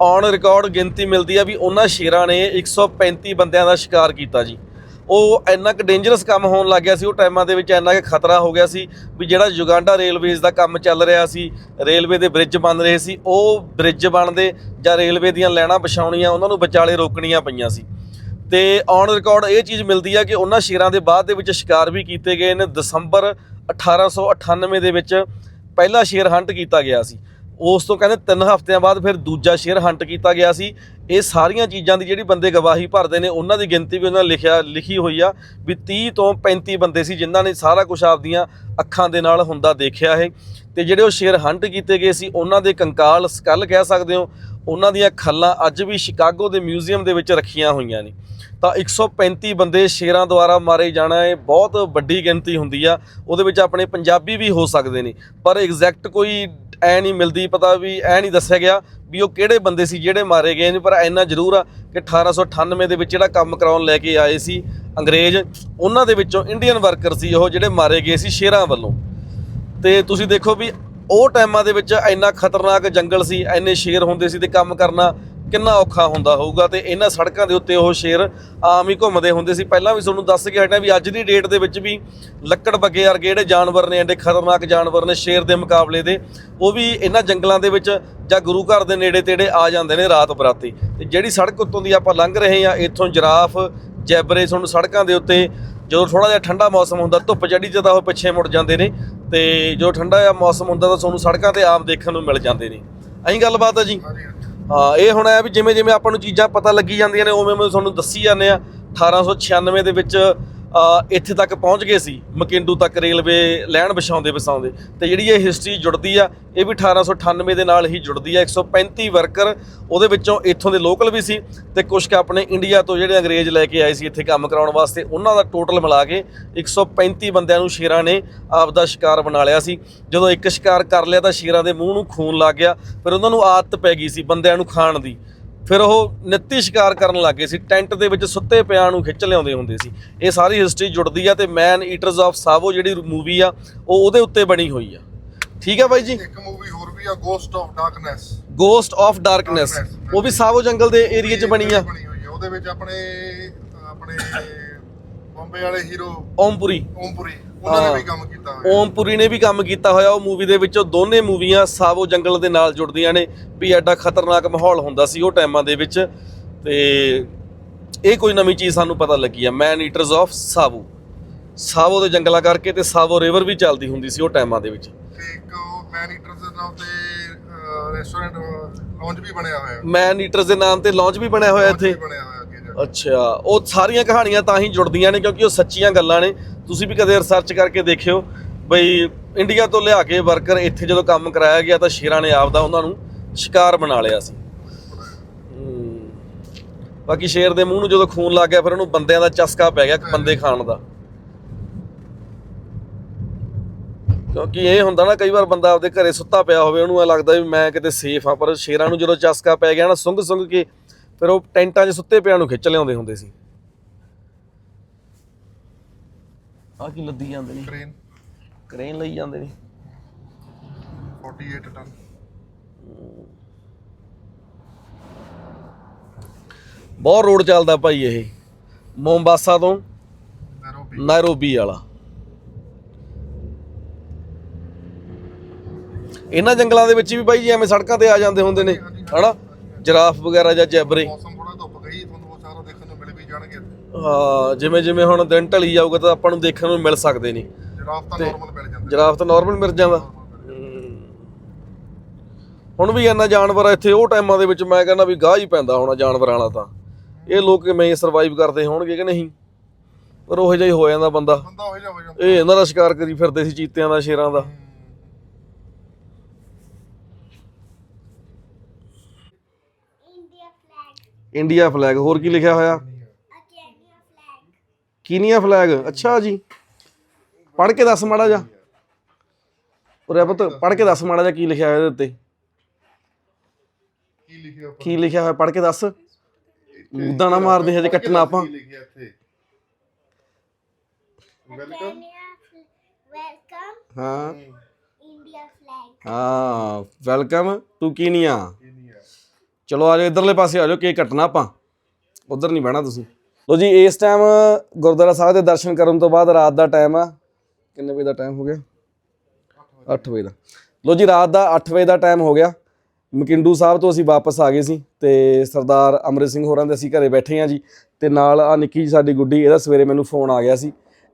ਔਨ ਰਿਕਾਰਡ ਗਿਣਤੀ ਮਿਲਦੀ ਆ ਵੀ ਉਹਨਾਂ ਸ਼ੇਰਾਂ ਨੇ 135 ਬੰਦਿਆਂ ਦਾ ਸ਼ਿਕਾਰ ਕੀਤਾ ਜੀ। ਉਹ ਇੰਨਾ ਕੁ ਡੇਂਜਰਸ ਕੰਮ ਹੋਣ ਲੱਗ ਗਿਆ ਸੀ, ਉਹ ਟਾਈਮਾਂ ਦੇ ਵਿੱਚ ਇੰਨਾ ਕੁ ਖਤਰਾ ਹੋ ਗਿਆ ਸੀ ਵੀ ਜਿਹੜਾ ਯੁਗਾਂਡਾ ਰੇਲਵੇਜ਼ ਦਾ ਕੰਮ ਚੱਲ ਰਿਹਾ ਸੀ, ਰੇਲਵੇ ਦੇ ਬ੍ਰਿਜ ਬਣ ਰਹੇ ਸੀ, ਉਹ ਬ੍ਰਿਜ ਬਣਦੇ ਜਾਂ ਰੇਲਵੇ ਦੀਆਂ ਲਾਈਨਾਂ ਵਿਛਾਉਣੀਆਂ, ਉਹਨਾਂ ਨੂੰ ਵਿਚਾਲੇ ਰੋਕਣੀਆਂ ਪਈਆਂ ਸੀ। ਤੇ ਔਨ ਰਿਕਾਰਡ ਇਹ ਚੀਜ਼ ਮਿਲਦੀ ਆ ਕਿ ਉਹਨਾਂ ਸ਼ੇਰਾਂ ਦੇ ਬਾਅਦ ਦੇ ਵਿੱਚ ਸ਼ਿਕਾਰ ਵੀ ਕੀਤੇ ਗਏ ਨੇ। ਦਸੰਬਰ 1898 ਦੇ ਵਿੱਚ ਪਹਿਲਾ ਸ਼ੇਰ ਹੰਟ ਕੀਤਾ ਗਿਆ ਸੀ। ਉਸ ਤੋਂ ਕਹਿੰਦੇ ਤਿੰਨ ਹਫ਼ਤਿਆਂ ਬਾਅਦ ਫਿਰ ਦੂਜਾ ਸ਼ੇਰ ਹੰਟ ਕੀਤਾ ਗਿਆ ਸੀ। ਇਹ ਸਾਰੀਆਂ ਚੀਜ਼ਾਂ ਦੀ ਜਿਹੜੀ ਬੰਦੇ ਗਵਾਹੀ ਭਰਦੇ ਨੇ, ਉਹਨਾਂ ਦੀ ਗਿਣਤੀ ਵੀ ਉਹਨਾਂ ਲਿਖਿਆ, ਲਿਖੀ ਹੋਈ ਆ ਵੀ 30 ਤੋਂ 35 ਬੰਦੇ ਸੀ ਜਿਨ੍ਹਾਂ ਨੇ ਸਾਰਾ ਕੁਝ ਆਪਦੀਆਂ ਅੱਖਾਂ ਦੇ ਨਾਲ ਹੁੰਦਾ ਦੇਖਿਆ ਹੈ ਤੇ ਜਿਹੜੇ ਉਹ ਸ਼ੇਅਰ ਹੰਟ ਕੀਤੇ ਗਏ ਸੀ, ਉਹਨਾਂ ਦੇ ਕੰਕਾਲ ਸਕਲ ਕਹਿ ਸਕਦੇ ਹੋ, ਉਹਨਾਂ ਦੀਆਂ ਖੱਲਾਂ ਅੱਜ ਵੀ ਸ਼ਿਕਾਗੋ ਦੇ ਮਿਊਜ਼ੀਅਮ ਦੇ ਵਿੱਚ ਰੱਖੀਆਂ ਹੋਈਆਂ ਨੇ। ਤਾਂ 135 ਬੰਦੇ ਸ਼ੇਰਾਂ ਦੁਆਰਾ ਮਾਰੇ ਜਾਣਾ ਇਹ ਬਹੁਤ ਵੱਡੀ ਗਿਣਤੀ ਹੁੰਦੀ ਆ, ਉਹਦੇ ਵਿੱਚ ਆਪਣੇ ਪੰਜਾਬੀ ਵੀ ਹੋ ਸਕਦੇ ਨੇ, ਪਰ ਐਗਜ਼ੈਕਟ ਕੋਈ ਐ ਨਹੀਂ ਮਿਲਦੀ, ਪਤਾ ਵੀ ਐ ਨਹੀਂ ਦੱਸਿਆ ਗਿਆ ਵੀ ਉਹ ਕਿਹੜੇ ਬੰਦੇ ਸੀ, ਜਿਹੜੇ ਮਾਰੇ ਗਏ ਨੇ, ਪਰ ਇੰਨਾ ਜ਼ਰੂਰ ਆ ਕਿ 1898 ਦੇ ਵਿੱਚ ਜਿਹੜਾ ਕੰਮ ਕਰਾਉਣ ਲੈ ਕੇ ਆਏ ਸੀ ਅੰਗਰੇਜ਼, ਉਹਨਾਂ ਦੇ ਵਿੱਚੋਂ ਇੰਡੀਅਨ ਵਰਕਰ ਸੀ ਉਹ ਜਿਹੜੇ ਮਾਰੇ ਗਏ ਸੀ ਸ਼ੇਰਾਂ ਵੱਲੋਂ। ਤੇ ਤੁਸੀਂ ਦੇਖੋ ਵੀ ਉਹ ਟਾਈਮਾਂ ਦੇ ਵਿੱਚ ਇੰਨਾ ਖਤਰਨਾਕ ਜੰਗਲ ਸੀ, ਇੰਨੇ ਸ਼ੇਰ ਹੁੰਦੇ ਸੀ ਤੇ ਕੰਮ ਕਰਨਾ ਕਿੰਨਾ ਔਖਾ ਹੁੰਦਾ ਹੋਊਗਾ ਤੇ ਇਹਨਾਂ ਸੜਕਾਂ ਦੇ ਉੱਤੇ ਉਹ ਸ਼ੇਰ ਆਮ ਹੀ ਘੁੰਮਦੇ ਹੁੰਦੇ ਸੀ। ਪਹਿਲਾਂ ਵੀ ਤੁਹਾਨੂੰ ਦੱਸ ਕੇ ਹਟਿਆ ਵੀ ਅੱਜ ਦੀ ਡੇਟ ਦੇ ਵਿੱਚ ਵੀ ਲੱਕੜ ਬੱਗੇ ਵਰਗੇ ਜਿਹੜੇ ਜਾਨਵਰ ਨੇ, ਐਡੇ ਖਤਰਨਾਕ ਜਾਨਵਰ ਨੇ ਸ਼ੇਰ ਦੇ ਮੁਕਾਬਲੇ ਦੇ, ਉਹ ਵੀ ਇਹਨਾਂ ਜੰਗਲਾਂ ਦੇ ਵਿੱਚ ਜਾਂ ਗੁਰੂ ਘਰ ਦੇ ਨੇੜੇ ਤੇੜੇ ਆ ਜਾਂਦੇ ਨੇ ਰਾਤ ਬਰਾਤੀ। ਤੇ ਜਿਹੜੀ ਸੜਕ ਉੱਤੋਂ ਦੀ ਆਪਾਂ ਲੰਘ ਰਹੇ ਆ ਇੱਥੋਂ ਜਿਰਾਫ, ਜੈਬਰੇ ਤੁਹਾਨੂੰ ਸੜਕਾਂ ਦੇ ਉੱਤੇ ਜਦੋਂ ਥੋੜਾ ਜਿਹਾ ਠੰਡਾ ਮੌਸਮ ਹੁੰਦਾ, ਧੁੱਪ ਚੜੀ ਜਦੋਂ, ਉਹ ਪਿੱਛੇ ਮੁੜ ਜਾਂਦੇ ਨੇ ਤੇ ਜਦੋਂ ਠੰਡਾ ਜਿਹਾ ਮੌਸਮ ਹੁੰਦਾ ਤਾਂ ਤੁਹਾਨੂੰ ਸੜਕਾਂ ਤੇ ਆਮ ਦੇਖਣ ਨੂੰ ਮਿਲ ਜਾਂਦੇ ਨੇ। ਐਂ ਗੱਲਬਾਤ ਆ ਜੀ? ਹਾਂ, ਇਹ ਹੁਣ ਹੈ ਵੀ ਜਿਵੇਂ ਜਿਵੇਂ ਆਪਾਂ ਨੂੰ ਚੀਜ਼ਾਂ ਪਤਾ ਲੱਗੀ ਜਾਂਦੀਆਂ ਨੇ ਉਵੇਂ ਉਵੇਂ ਤੁਹਾਨੂੰ ਦੱਸੀ ਜਾਂਦੇ ਆ। 1896 ਦੇ ਵਿੱਚ ਇੱਥੇ ਤੱਕ ਪਹੁੰਚ ਗਏ ਸੀ ਮਕਿੰਡੂ ਤੱਕ ਰੇਲਵੇ ਲੈਣ ਵਿਛਾਉਂਦੇ ਵਿਛਾਉਂਦੇ ਤੇ ਜਿਹੜੀ ਇਹ ਹਿਸਟਰੀ ਜੁੜਦੀ ਆ, ਇਹ ਵੀ 1898 ਦੇ ਨਾਲ ਹੀ ਜੁੜਦੀ ਆ 135 ਵਰਕਰ ਉਹਦੇ ਵਿੱਚੋਂ ਇੱਥੋਂ ਦੇ ਲੋਕਲ ਵੀ ਸੀ ਤੇ ਕੁਝ ਕੁ ਆਪਣੇ ਇੰਡੀਆ ਤੋਂ ਜਿਹੜੇ ਅੰਗਰੇਜ਼ ਲੈ ਕੇ ਆਏ ਸੀ ਇੱਥੇ ਕੰਮ ਕਰਾਉਣ ਵਾਸਤੇ, ਉਹਨਾਂ ਦਾ ਟੋਟਲ ਮਿਲਾ ਕੇ 135 ਬੰਦਿਆਂ ਨੂੰ ਸ਼ੇਰਾਂ ਨੇ ਆਪਦਾ ਸ਼ਿਕਾਰ ਬਣਾ ਲਿਆ ਸੀ। ਜਦੋਂ ਇੱਕ ਸ਼ਿਕਾਰ ਕਰ ਲਿਆ ਤਾਂ ਸ਼ੇਰਾਂ ਦੇ ਮੂੰਹ ਨੂੰ ਖੂਨ ਲੱਗ ਗਿਆ, ਫਿਰ ਉਹਨਾਂ ਨੂੰ ਆਦਤ ਪੈ ਗਈ ਸੀ ਬੰਦਿਆਂ ਨੂੰ ਖਾਣ ਦੀ। ਫਿਰ ਉਹ ਨਿੱਤੀ ਸ਼ਿਕਾਰ ਕਰਨ ਲੱਗੇ ਸੀ। ਟੈਂਟ ਦੇ ਵਿੱਚ ਸੁੱਤੇ ਪਿਆਂ ਨੂੰ ਖਿੱਚ ਲਿਆਉਂਦੇ ਹੁੰਦੇ ਸੀ। ਇਹ ਸਾਰੀ ਹਿਸਟਰੀ ਜੁੜਦੀ ਆ ਤੇ ਮੈਨ ਈਟਰਸ ਆਫ ਸਾਵੋ ਜਿਹੜੀ ਮੂਵੀ ਆ ਉਹ ਉਹਦੇ ਉੱਤੇ ਬਣੀ ਹੋਈ ਆ। ਠੀਕ ਆ ਬਾਈ ਜੀ? ਇੱਕ ਮੂਵੀ ਹੋਰ ਵੀ ਆ ghost of darkness ghost of darkness ਉਹ ਵੀ ਸਾਵੋ ਜੰਗਲ ਦੇ ਏਰੀਆ 'ਚ ਬਣੀ ਆ। ਬਣੀ ਹੋਈ ਆ। ਉਹਦੇ ਵਿੱਚ ਆਪਣੇ ਆਪਣੇ ਬੰਬੇ ਵਾਲੇ ਹੀਰੋ ਓਮਪੁਰੀ। ਓਮਪੁਰੀ। ਉਹਨਾਂ ਨੇ। ਵੀ ਕੰਮ ਕੀਤਾ ਹੋਇਆ। ਓਮਪੁਰੀ ਨੇ ਵੀ ਕੰਮ ਕੀਤਾ ਹੋਇਆ। ਉਹ ਮੂਵੀ ਦੇ ਵਿੱਚੋਂ ਦੋਨੇ ਮੂਵੀਆਂ ਸਾਵੋ ਜੰਗਲ ਦੇ ਨਾਲ ਜੁੜਦੀਆਂ ਨੇ ਵੀ ਐਡਾ ਖਤਰਨਾਕ ਮਾਹੌਲ ਹੁੰਦਾ ਸੀ ਉਹ ਟਾਈਮਾਂ ਦੇ ਵਿੱਚ। ਤੇ ਇਹ ਕੋਈ ਨਵੀਂ ਚੀਜ਼ ਸਾਨੂੰ ਪਤਾ ਲੱਗੀ ਆ। ਮੈਨ ਈਟਰਸ ਆਫ ਸਾਵੋ ਸਾਵੋ ਦੇ ਜੰਗਲਾਂ ਕਰਕੇ ਤੇ ਸਾਵੋ ਰਿਵਰ ਵੀ ਚੱਲਦੀ ਹੁੰਦੀ ਸੀ ਉਹ ਟਾਈਮਾਂ ਦੇ ਵਿੱਚ। ਤੇ ਇੱਕ ਉਹ ਮੈਨ ਈਟਰਸ ਦੇ ਨਾਮ ਤੇ ਰੈਸਟੋਰੈਂਟ ਲੌਂਜ ਵੀ ਬਣਿਆ ਹੋਇਆ। ਹੈ ਮੈਨ ਈਟਰਸ ਦੇ ਨਾਮ ਤੇ ਲਾਂਚ ਵੀ ਬਣਿਆ ਹੋਇਆ ਇੱਥੇ? ਬਣਿਆ ਕੇ। ਅੱਛਾ। ਉਹ ਸਾਰੀਆਂ ਕਹਾਣੀਆਂ ਤਾਂ ਹੀ ਜੁੜਦੀਆਂ ਨੇ ਕਿਉਂਕਿ ਉਹ ਸੱਚੀਆਂ ਗੱਲਾਂ ਨੇ। ਤੁਸੀਂ ਵੀ ਕਦੇ ਰਿਸਰਚ ਕਰਕੇ ਦੇਖਿਓ ਬਈ ਇੰਡੀਆ ਤੋਂ ਲਿਆ ਕੇ ਵਰਕਰ ਇੱਥੇ ਜਦੋਂ ਕੰਮ ਕਰਾਇਆ ਗਿਆ ਤਾਂ ਸ਼ੇਰਾਂ ਨੇ ਆਪਦਾ ਉਹਨਾਂ ਨੂੰ ਸ਼ਿਕਾਰ ਬਣਾ ਲਿਆ ਸੀ। ਬਾਕੀ ਸ਼ੇਰ ਦੇ ਮੂੰਹ ਨੂੰ ਜਦੋਂ ਖੂਨ ਲੱਗ ਗਿਆ ਫਿਰ ਉਹਨੂੰ ਬੰਦਿਆਂ ਦਾ ਚਸਕਾ ਪੈ ਗਿਆ ਬੰਦੇ ਖਾਣ ਦਾ। ਕਿਉਂਕਿ ਇਹ ਹੁੰਦਾ ਨਾ ਕਈ ਵਾਰ ਬੰਦਾ ਆਪਦੇ ਘਰੇ ਸੁੱਤਾ ਪਿਆ ਹੋਵੇ, ਉਹਨੂੰ ਇਹ ਲੱਗਦਾ ਵੀ ਮੈਂ ਕਿਤੇ ਸੇਫ ਆ ਪਰ ਸ਼ੇਰਾਂ ਨੂੰ ਜਦੋਂ ਚਸਕਾ ਪੈ ਗਿਆ ਨਾ ਸੁੰਘ ਸੁੰਘ ਕੇ, ਫਿਰ ਉਹ ਟੈਂਟਾਂ 'ਚ ਸੁੱਤੇ ਪਿਆ ਨੂੰ ਖਿੱਚ ਲਿਆਉਂਦੇ ਹੁੰਦੇ ਸੀ। ਆ ਕੀ ਲੱਦੀ ਜਾਂਦੇ ਨੇ? ਕ੍ਰੇਨ। ਕਰੇਨ ਲਈ ਜਾਂਦੇ ਨੇ। 48 ਟਨ ਬਹੁਤ ਰੋਡ ਚੱਲਦਾ ਭਾਈ ਇਹ। ਮੋਮਬਾਸਾ ਤੋਂ ਨੈਰੋਬੀ ਨਾਇਰੋਬੀ ਵਾਲਾ। ਇਹਨਾਂ ਜੰਗਲਾਂ ਦੇ ਵਿੱਚ ਵੀ ਬਾਈ ਜੀ ਐਵੇਂ ਸੜਕਾਂ ਤੇ ਆ ਜਾਂਦੇ ਹੁੰਦੇ ਨੇ ਹਨਾ? ਜਿਰਾਫ ਵਗੈਰਾ ਜਾਂ ਜੈਬਰੇ। ਮੌਸਮ ਥੋੜਾ ਧੁੱਪ ਗਈ ਤੁਹਾਨੂੰ ਬਹੁਤ ਸਾਰਾ ਦੇਖਣ ਨੂੰ ਮਿਲ ਵੀ ਜਾਣਗੇ ਇੱਥੇ ਹਾਂ ਜਿਵੇਂ ਜਿਵੇਂ ਹੁਣ ਦਿਨ ਢਲੀ ਜਾਊਗਾ ਤਾਂ ਆਪਾਂ ਨੂੰ ਦੇਖਣ ਨੂੰ ਮਿਲ ਸਕਦੇ ਨਹੀਂ ਜਿਰਾਫ ਤਾਂ ਨਾਰਮਲ ਮਿਲ ਜਾਂਦਾ ਜਿਰਾਫ ਤਾਂ ਨਾਰਮਲ ਮਿਲ ਜਾਂਦਾ। ਹੁਣ ਵੀ ਇਹਨਾਂ ਜਾਨਵਰ ਇੱਥੇ ਉਹ ਟਾਈਮਾਂ ਦੇ ਵਿੱਚ ਮੈਂ ਕਹਿੰਦਾ ਵੀ ਗਾਹ ਹੀ ਪੈਂਦਾ ਹੋਣਾ ਜਾਨਵਰਾਂ ਵਾਲਾ ਤਾਂ। ਇਹ ਲੋਕ ਕਿਵੇਂ ਸਰਵਾਈਵ ਕਰਦੇ ਹੋਣਗੇ ਕਿ ਨਹੀਂ? ਪਰ ਉਹ ਜਿਹਾ ਹੀ ਹੋ ਜਾਂਦਾ ਬੰਦਾ। ਇਹ ਇਹਨਾਂ ਦਾ ਸ਼ਿਕਾਰ ਕਰੀ ਫਿਰਦੇ ਸੀ ਚੀਤਿਆਂ ਦਾ ਸ਼ੇਰਾਂ ਦਾ। ਇੰਡੀਆ ਫਲੈਗ ਹੋਰ ਕੀ ਲਿਖਿਆ ਹੋਇਆ? ਕੀਨੀਆ ਫਲੈਗ ਅੱਛਾ ਜੀ। ਪੜ ਕੇ ਦੱਸ ਮਾੜਾ ਜਾ ਉਰੇ ਪੁੱਤ ਪੜ ਕੇ ਦੱਸ ਮਾੜਾ ਜਾ ਕੀ ਲਿਖਿਆ ਹੋਇਆ ਇਹਦੇ ਉੱਤੇ। ਕੀ ਲਿਖਿਆ ਹੋਇਆ? ਕੀ ਪੜ ਕੇ ਦੱਸ। ਮੁੱਦਾ ਨਾ ਮਾਰਦੇ ਹਜੇ ਕੱਟਣਾ ਆਪਾਂ। ਵੈਲਕਮ ਟੂ ਕੀਨੀਆ ਚਲੋ ਆ ਜਾਓ ਇਧਰਲੇ ਪਾਸੇ ਆ ਜਾਓ ਕੇਕ ਕੱਟਣਾ ਆਪਾਂ। ਉਧਰ ਨਹੀਂ ਬਹਿਣਾ ਤੁਸੀਂ। ਲੋ ਜੀ ਇਸ ਟਾਈਮ ਗੁਰਦੁਆਰਾ ਸਾਹਿਬ ਦੇ ਦਰਸ਼ਨ ਕਰਨ ਤੋਂ ਬਾਅਦ ਰਾਤ ਦਾ ਟਾਈਮ ਆ। ਕਿੰਨੇ ਵਜੇ ਦਾ ਟਾਈਮ ਹੋ ਗਿਆ? 8 ਵਜੇ ਦਾ। ਲੋ ਜੀ ਰਾਤ ਦਾ 8 ਵਜੇ ਦਾ ਟਾਈਮ ਹੋ ਗਿਆ। ਮਕਿੰਡੂ ਸਾਹਿਬ ਤੋਂ ਅਸੀਂ ਵਾਪਸ ਆ ਗਏ ਸੀ ਤੇ ਸਰਦਾਰ ਅਮਰਿਤ ਸਿੰਘ ਹੋਰਾਂ ਦੇ ਅਸੀਂ ਘਰੇ ਬੈਠੇ ਆ ਜੀ। ਤੇ ਨਾਲ ਆ ਨਿੱਕੀ ਜੀ ਸਾਡੀ ਗੁੱਡੀ ਇਹਦਾ ਸਵੇਰੇ ਮੈਨੂੰ ਫੋਨ ਆ ਗਿਆ ਸੀ।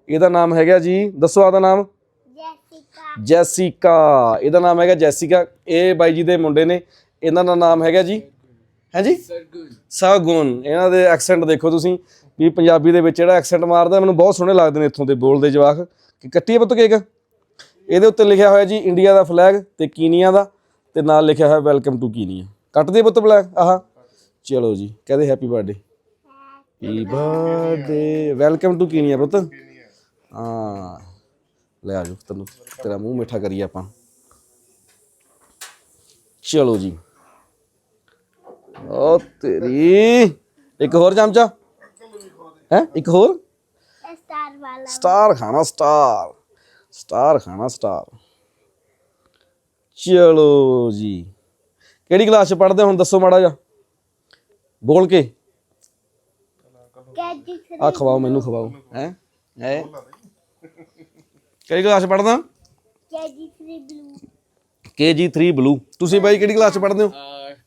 ਇਹਦਾ ਨਾਮ ਹੈਗਾ ਜੀ ਦੱਸੋ ਆਦਾ ਨਾਮ? ਜੈਸਿਕਾ। ਜੈਸਿਕਾ। ਇਹਦਾ ਨਾਮ ਹੈਗਾ ਜੈਸਿਕਾ। ਇਹ ਬਾਈ ਜੀ ਦੇ ਮੁੰਡੇ ਨੇ। ਇਹਨਾਂ ਦਾ ਨਾਮ ਹੈਗਾ ਜੀ ਹੈ ਜੀ ਸਰਗੁਣ। ਸਰਗੁਣ। ਇਹਨਾਂ ਦੇ ਐਕਸੈਂਟ ਦੇਖੋ ਤੁਸੀਂ ਵੀ ਪੰਜਾਬੀ ਦੇ ਵਿੱਚ ਜਿਹੜਾ ਐਕਸੈਂਟ ਮਾਰਦਾ ਮੈਨੂੰ ਬਹੁਤ ਸੋਹਣੇ ਲੱਗਦੇ ਨੇ ਇੱਥੋਂ ਦੇ ਬੋਲਦੇ ਜਵਾਕ। ਕਿ ਕੱਟੀਏ ਪੁੱਤ ਕੇਕ? ਇਹਦੇ ਉੱਤੇ ਲਿਖਿਆ ਹੋਇਆ ਜੀ ਇੰਡੀਆ ਦਾ ਫਲੈਗ ਤੇ ਕੀਨੀਆ ਦਾ ਤੇ ਨਾਲ ਲਿਖਿਆ ਹੋਇਆ ਵੈਲਕਮ ਟੂ ਕੀਨੀਆ। ਕੱਟ ਦੇ ਪੁੱਤ ਫਲੈਗ ਆਹ। ਚਲੋ ਜੀ ਕਹਦੇ happy birthday happy birthday welcome to Kenya ਪੁੱਤ। ਹਾਂ। ਲੈ ਆ ਜਾਓ ਤੈਨੂੰ ਤੇਰਾ ਮੂੰਹ ਮਿੱਠਾ ਕਰੀਏ ਆਪਾਂ। ਚਲੋ ਜੀ। ਓ ਤੇਰੀ। ਇੱਕ ਹੋਰ ਚਮਚਾ। ਹੈ? ਇੱਕ ਹੋਰ? ਸਟਾਰ ਵਾਲਾ। ਸਟਾਰ ਖਾਣਾ ਸਟਾਰ। ਸਟਾਰ ਖਾਣਾ ਸਟਾਰ। ਚਲੋ ਜੀ। ਕਿਹੜੀ ਕਲਾਸ ਚ ਪੜਦੇ ਹੁਣ ਦੱਸੋ ਮਾੜਾ ਜਿਹਾ। ਬੋਲ ਕੇ। ਆ ਖਵਾਓ ਮੈਨੂੰ ਖਵਾਓ। ਹੈ? ਹੈ? ਕਿਹੜੀ ਕਲਾਸ ਚ ਪੜਦਾ KG3 ਬਲੂ। KG3 blue. ਤੁਸੀਂ ਬਾਈ ਕਿਹੜੀ ਕਲਾਸ ਚ ਪੜਦੇ ਹੋ?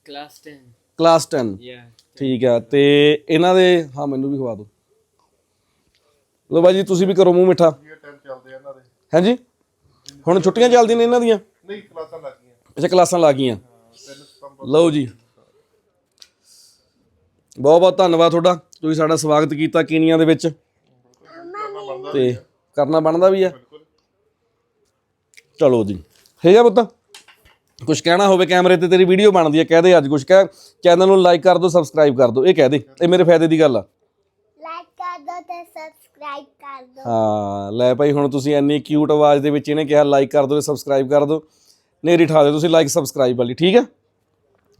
Class 10 class 10 Yeah. ਠੀਕ ਆ ਤੇ ਇਹਨਾਂ ਦੇ ਹਾਂ ਮੈਨੂੰ ਵੀ ਖਵਾ ਦਿਓ ਲੋ ਬਾਈ ਜੀ ਤੁਸੀਂ ਵੀ ਕਰੋ ਮੂੰਹ ਮਿੱਠਾ। ਇਹ ਟਾਈਮ ਚੱਲਦੇ ਆ ਇਹਨਾਂ ਦੇ। ਹਾਂਜੀ? ਹੁਣ ਛੁੱਟੀਆਂ ਚੱਲਦੀਆਂ ਨੇ ਇਹਨਾਂ ਦੀਆਂ? ਨਹੀਂ ਕਲਾਸਾਂ ਲੱਗੀਆਂ ਅੱਛਾ ਕਲਾਸਾਂ ਲੱਗ ਗਈਆਂ। ਲਓ ਜੀ। ਬਹੁਤ ਬਹੁਤ ਧੰਨਵਾਦ ਤੁਹਾਡਾ। ਤੁਸੀਂ ਸਾਡਾ ਸਵਾਗਤ ਕੀਤਾ ਕੀਨੀਆਂ ਦੇ ਵਿੱਚ। ਤੇ ਕਰਨਾ ਬਣਦਾ ਵੀ ਹੈ ਚਲੋ ਜੀ। ਠੀਕ ਹੈ ਪੁੱਤ। ਕੁਝ ਕਹਿਣਾ ਹੋਵੇ ਕੈਮਰੇ ਤੇ ਤੇਰੀ ਵੀਡੀਓ ਬਣਦੀ ਹੈ ਕਹਿ ਦੇ ਅੱਜ ਕੁਝ ਕਹਿ ਚੈਨਲ ਨੂੰ ਲਾਈਕ ਕਰ ਦਿਓ ਸਬਸਕ੍ਰਾਈਬ ਕਰ ਦਿਓ ਇਹ ਕਹਿ ਦੇ ਇਹ ਮੇਰੇ ਫਾਇਦੇ ਦੀ ਗੱਲ ਆ। ਲਾਈਕ ਕਰ ਦਿਓ ਤੇ ਸਬਸਕ੍ਰਾਈਬ ਕਰ ਦਿਓ ਹਾਂ ਲੈ ਭਾਈ ਹੁਣ ਤੁਸੀਂ ਇੰਨੀ ਕਿਊਟ ਆਵਾਜ਼ ਦੇ ਵਿੱਚ ਇਹਨੇ ਕਿਹਾ ਲਾਈਕ ਕਰ ਦਿਓ ਤੇ ਸਬਸਕ੍ਰਾਈਬ ਕਰ ਦਿਓ ਨੇਰੀ ਠਾ ਦਿਓ ਤੁਸੀਂ ਲਾਈਕ ਸਬਸਕ੍ਰਾਈਬ ਵਾਲੀ ਠੀਕ ਹੈ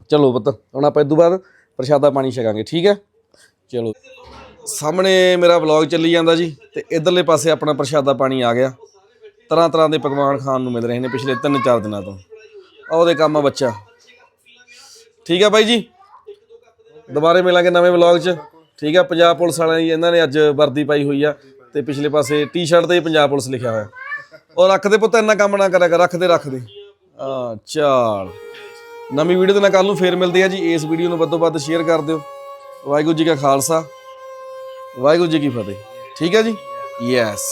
ਚਲੋ ਪੁੱਤ ਹੁਣ ਆਪਾਂ ਇਹ ਤੋਂ ਬਾਅਦ ਪ੍ਰਸ਼ਾਦਾ ਪਾਣੀ ਛਕਾਂਗੇ ਠੀਕ ਹੈ ਚਲੋ। ਸਾਹਮਣੇ ਮੇਰਾ ਵਲੌਗ ਚੱਲੀ ਜਾਂਦਾ ਜੀ ਤੇ ਇਧਰਲੇ ਪਾਸੇ ਆਪਣਾ ਪ੍ਰਸ਼ਾਦਾ ਪਾਣੀ ਆ ਗਿਆ। ਤਰ੍ਹਾਂ ਤਰ੍ਹਾਂ ਦੇ ਪਕਵਾਨ ਖਾਣ ਨੂੰ ਮਿਲ ਰਹੇ ਨੇ ਪਿਛਲੇ 3-4 ਦਿਨਾਂ ਤੋਂ। ਉਹਦੇ ਕੰਮ ਆ ਬੱਚਾ। ਠੀਕ ਹੈ ਬਾਈ ਜੀ? ਦੁਬਾਰੇ ਮਿਲਾਂਗੇ ਨਵੇਂ ਵਲੌਗ 'ਚ। ਠੀਕ ਹੈ ਪੰਜਾਬ ਪੁਲਿਸ ਵਾਲਿਆਂ ਦੀ ਇਹਨਾਂ ਨੇ ਅੱਜ ਵਰਦੀ ਪਾਈ ਹੋਈ ਆ ਤੇ ਪਿਛਲੇ ਪਾਸੇ ਟੀ-ਸ਼ਰਟ ਤੇ ਪੰਜਾਬ ਪੁਲਿਸ ਲਿਖਿਆ ਹੋਇਆ। ਉਹ ਰੱਖਦੇ ਪੁੱਤ, ਇੰਨਾ ਕੰਮ ਨਾ ਕਰਿਆ ਕਰ ਰੱਖਦੇ ਦੇ ਆ, ਚਾਲ। ਨਵੀਂ ਵੀਡੀਓ ਦੇ ਨਾਲ ਕੱਲ ਨੂੰ ਫੇਰ ਮਿਲਦੇ ਆ ਜੀ। ਇਸ ਵੀਡੀਓ ਨੂੰ ਵੱਧੋ ਵੱਧ ਸ਼ੇਅਰ ਕਰ ਦਿਓ। ਵਾਹਿਗੁਰੂ ਜੀ ਕਾ ਖਾਲਸਾ। ਵਾਹਿਗੁਰੂ ਜੀ ਕੀ ਫਤਿਹ। ਠੀਕ ਹੈ ਜੀ? ਯੈਸ